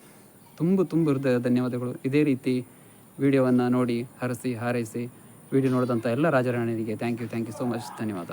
ತುಂಬ ತುಂಬ ಹೃದಯ ಧನ್ಯವಾದಗಳು. ಇದೇ ರೀತಿ ವಿಡಿಯೋವನ್ನು ನೋಡಿ ಹರಸಿ ಹಾರೈಸಿ ವಿಡಿಯೋ ನೋಡಿದಂಥ ಎಲ್ಲ ರಾಜರಾಣಿಯರಿಗೆ thank you thank you so much ಧನ್ಯವಾದ.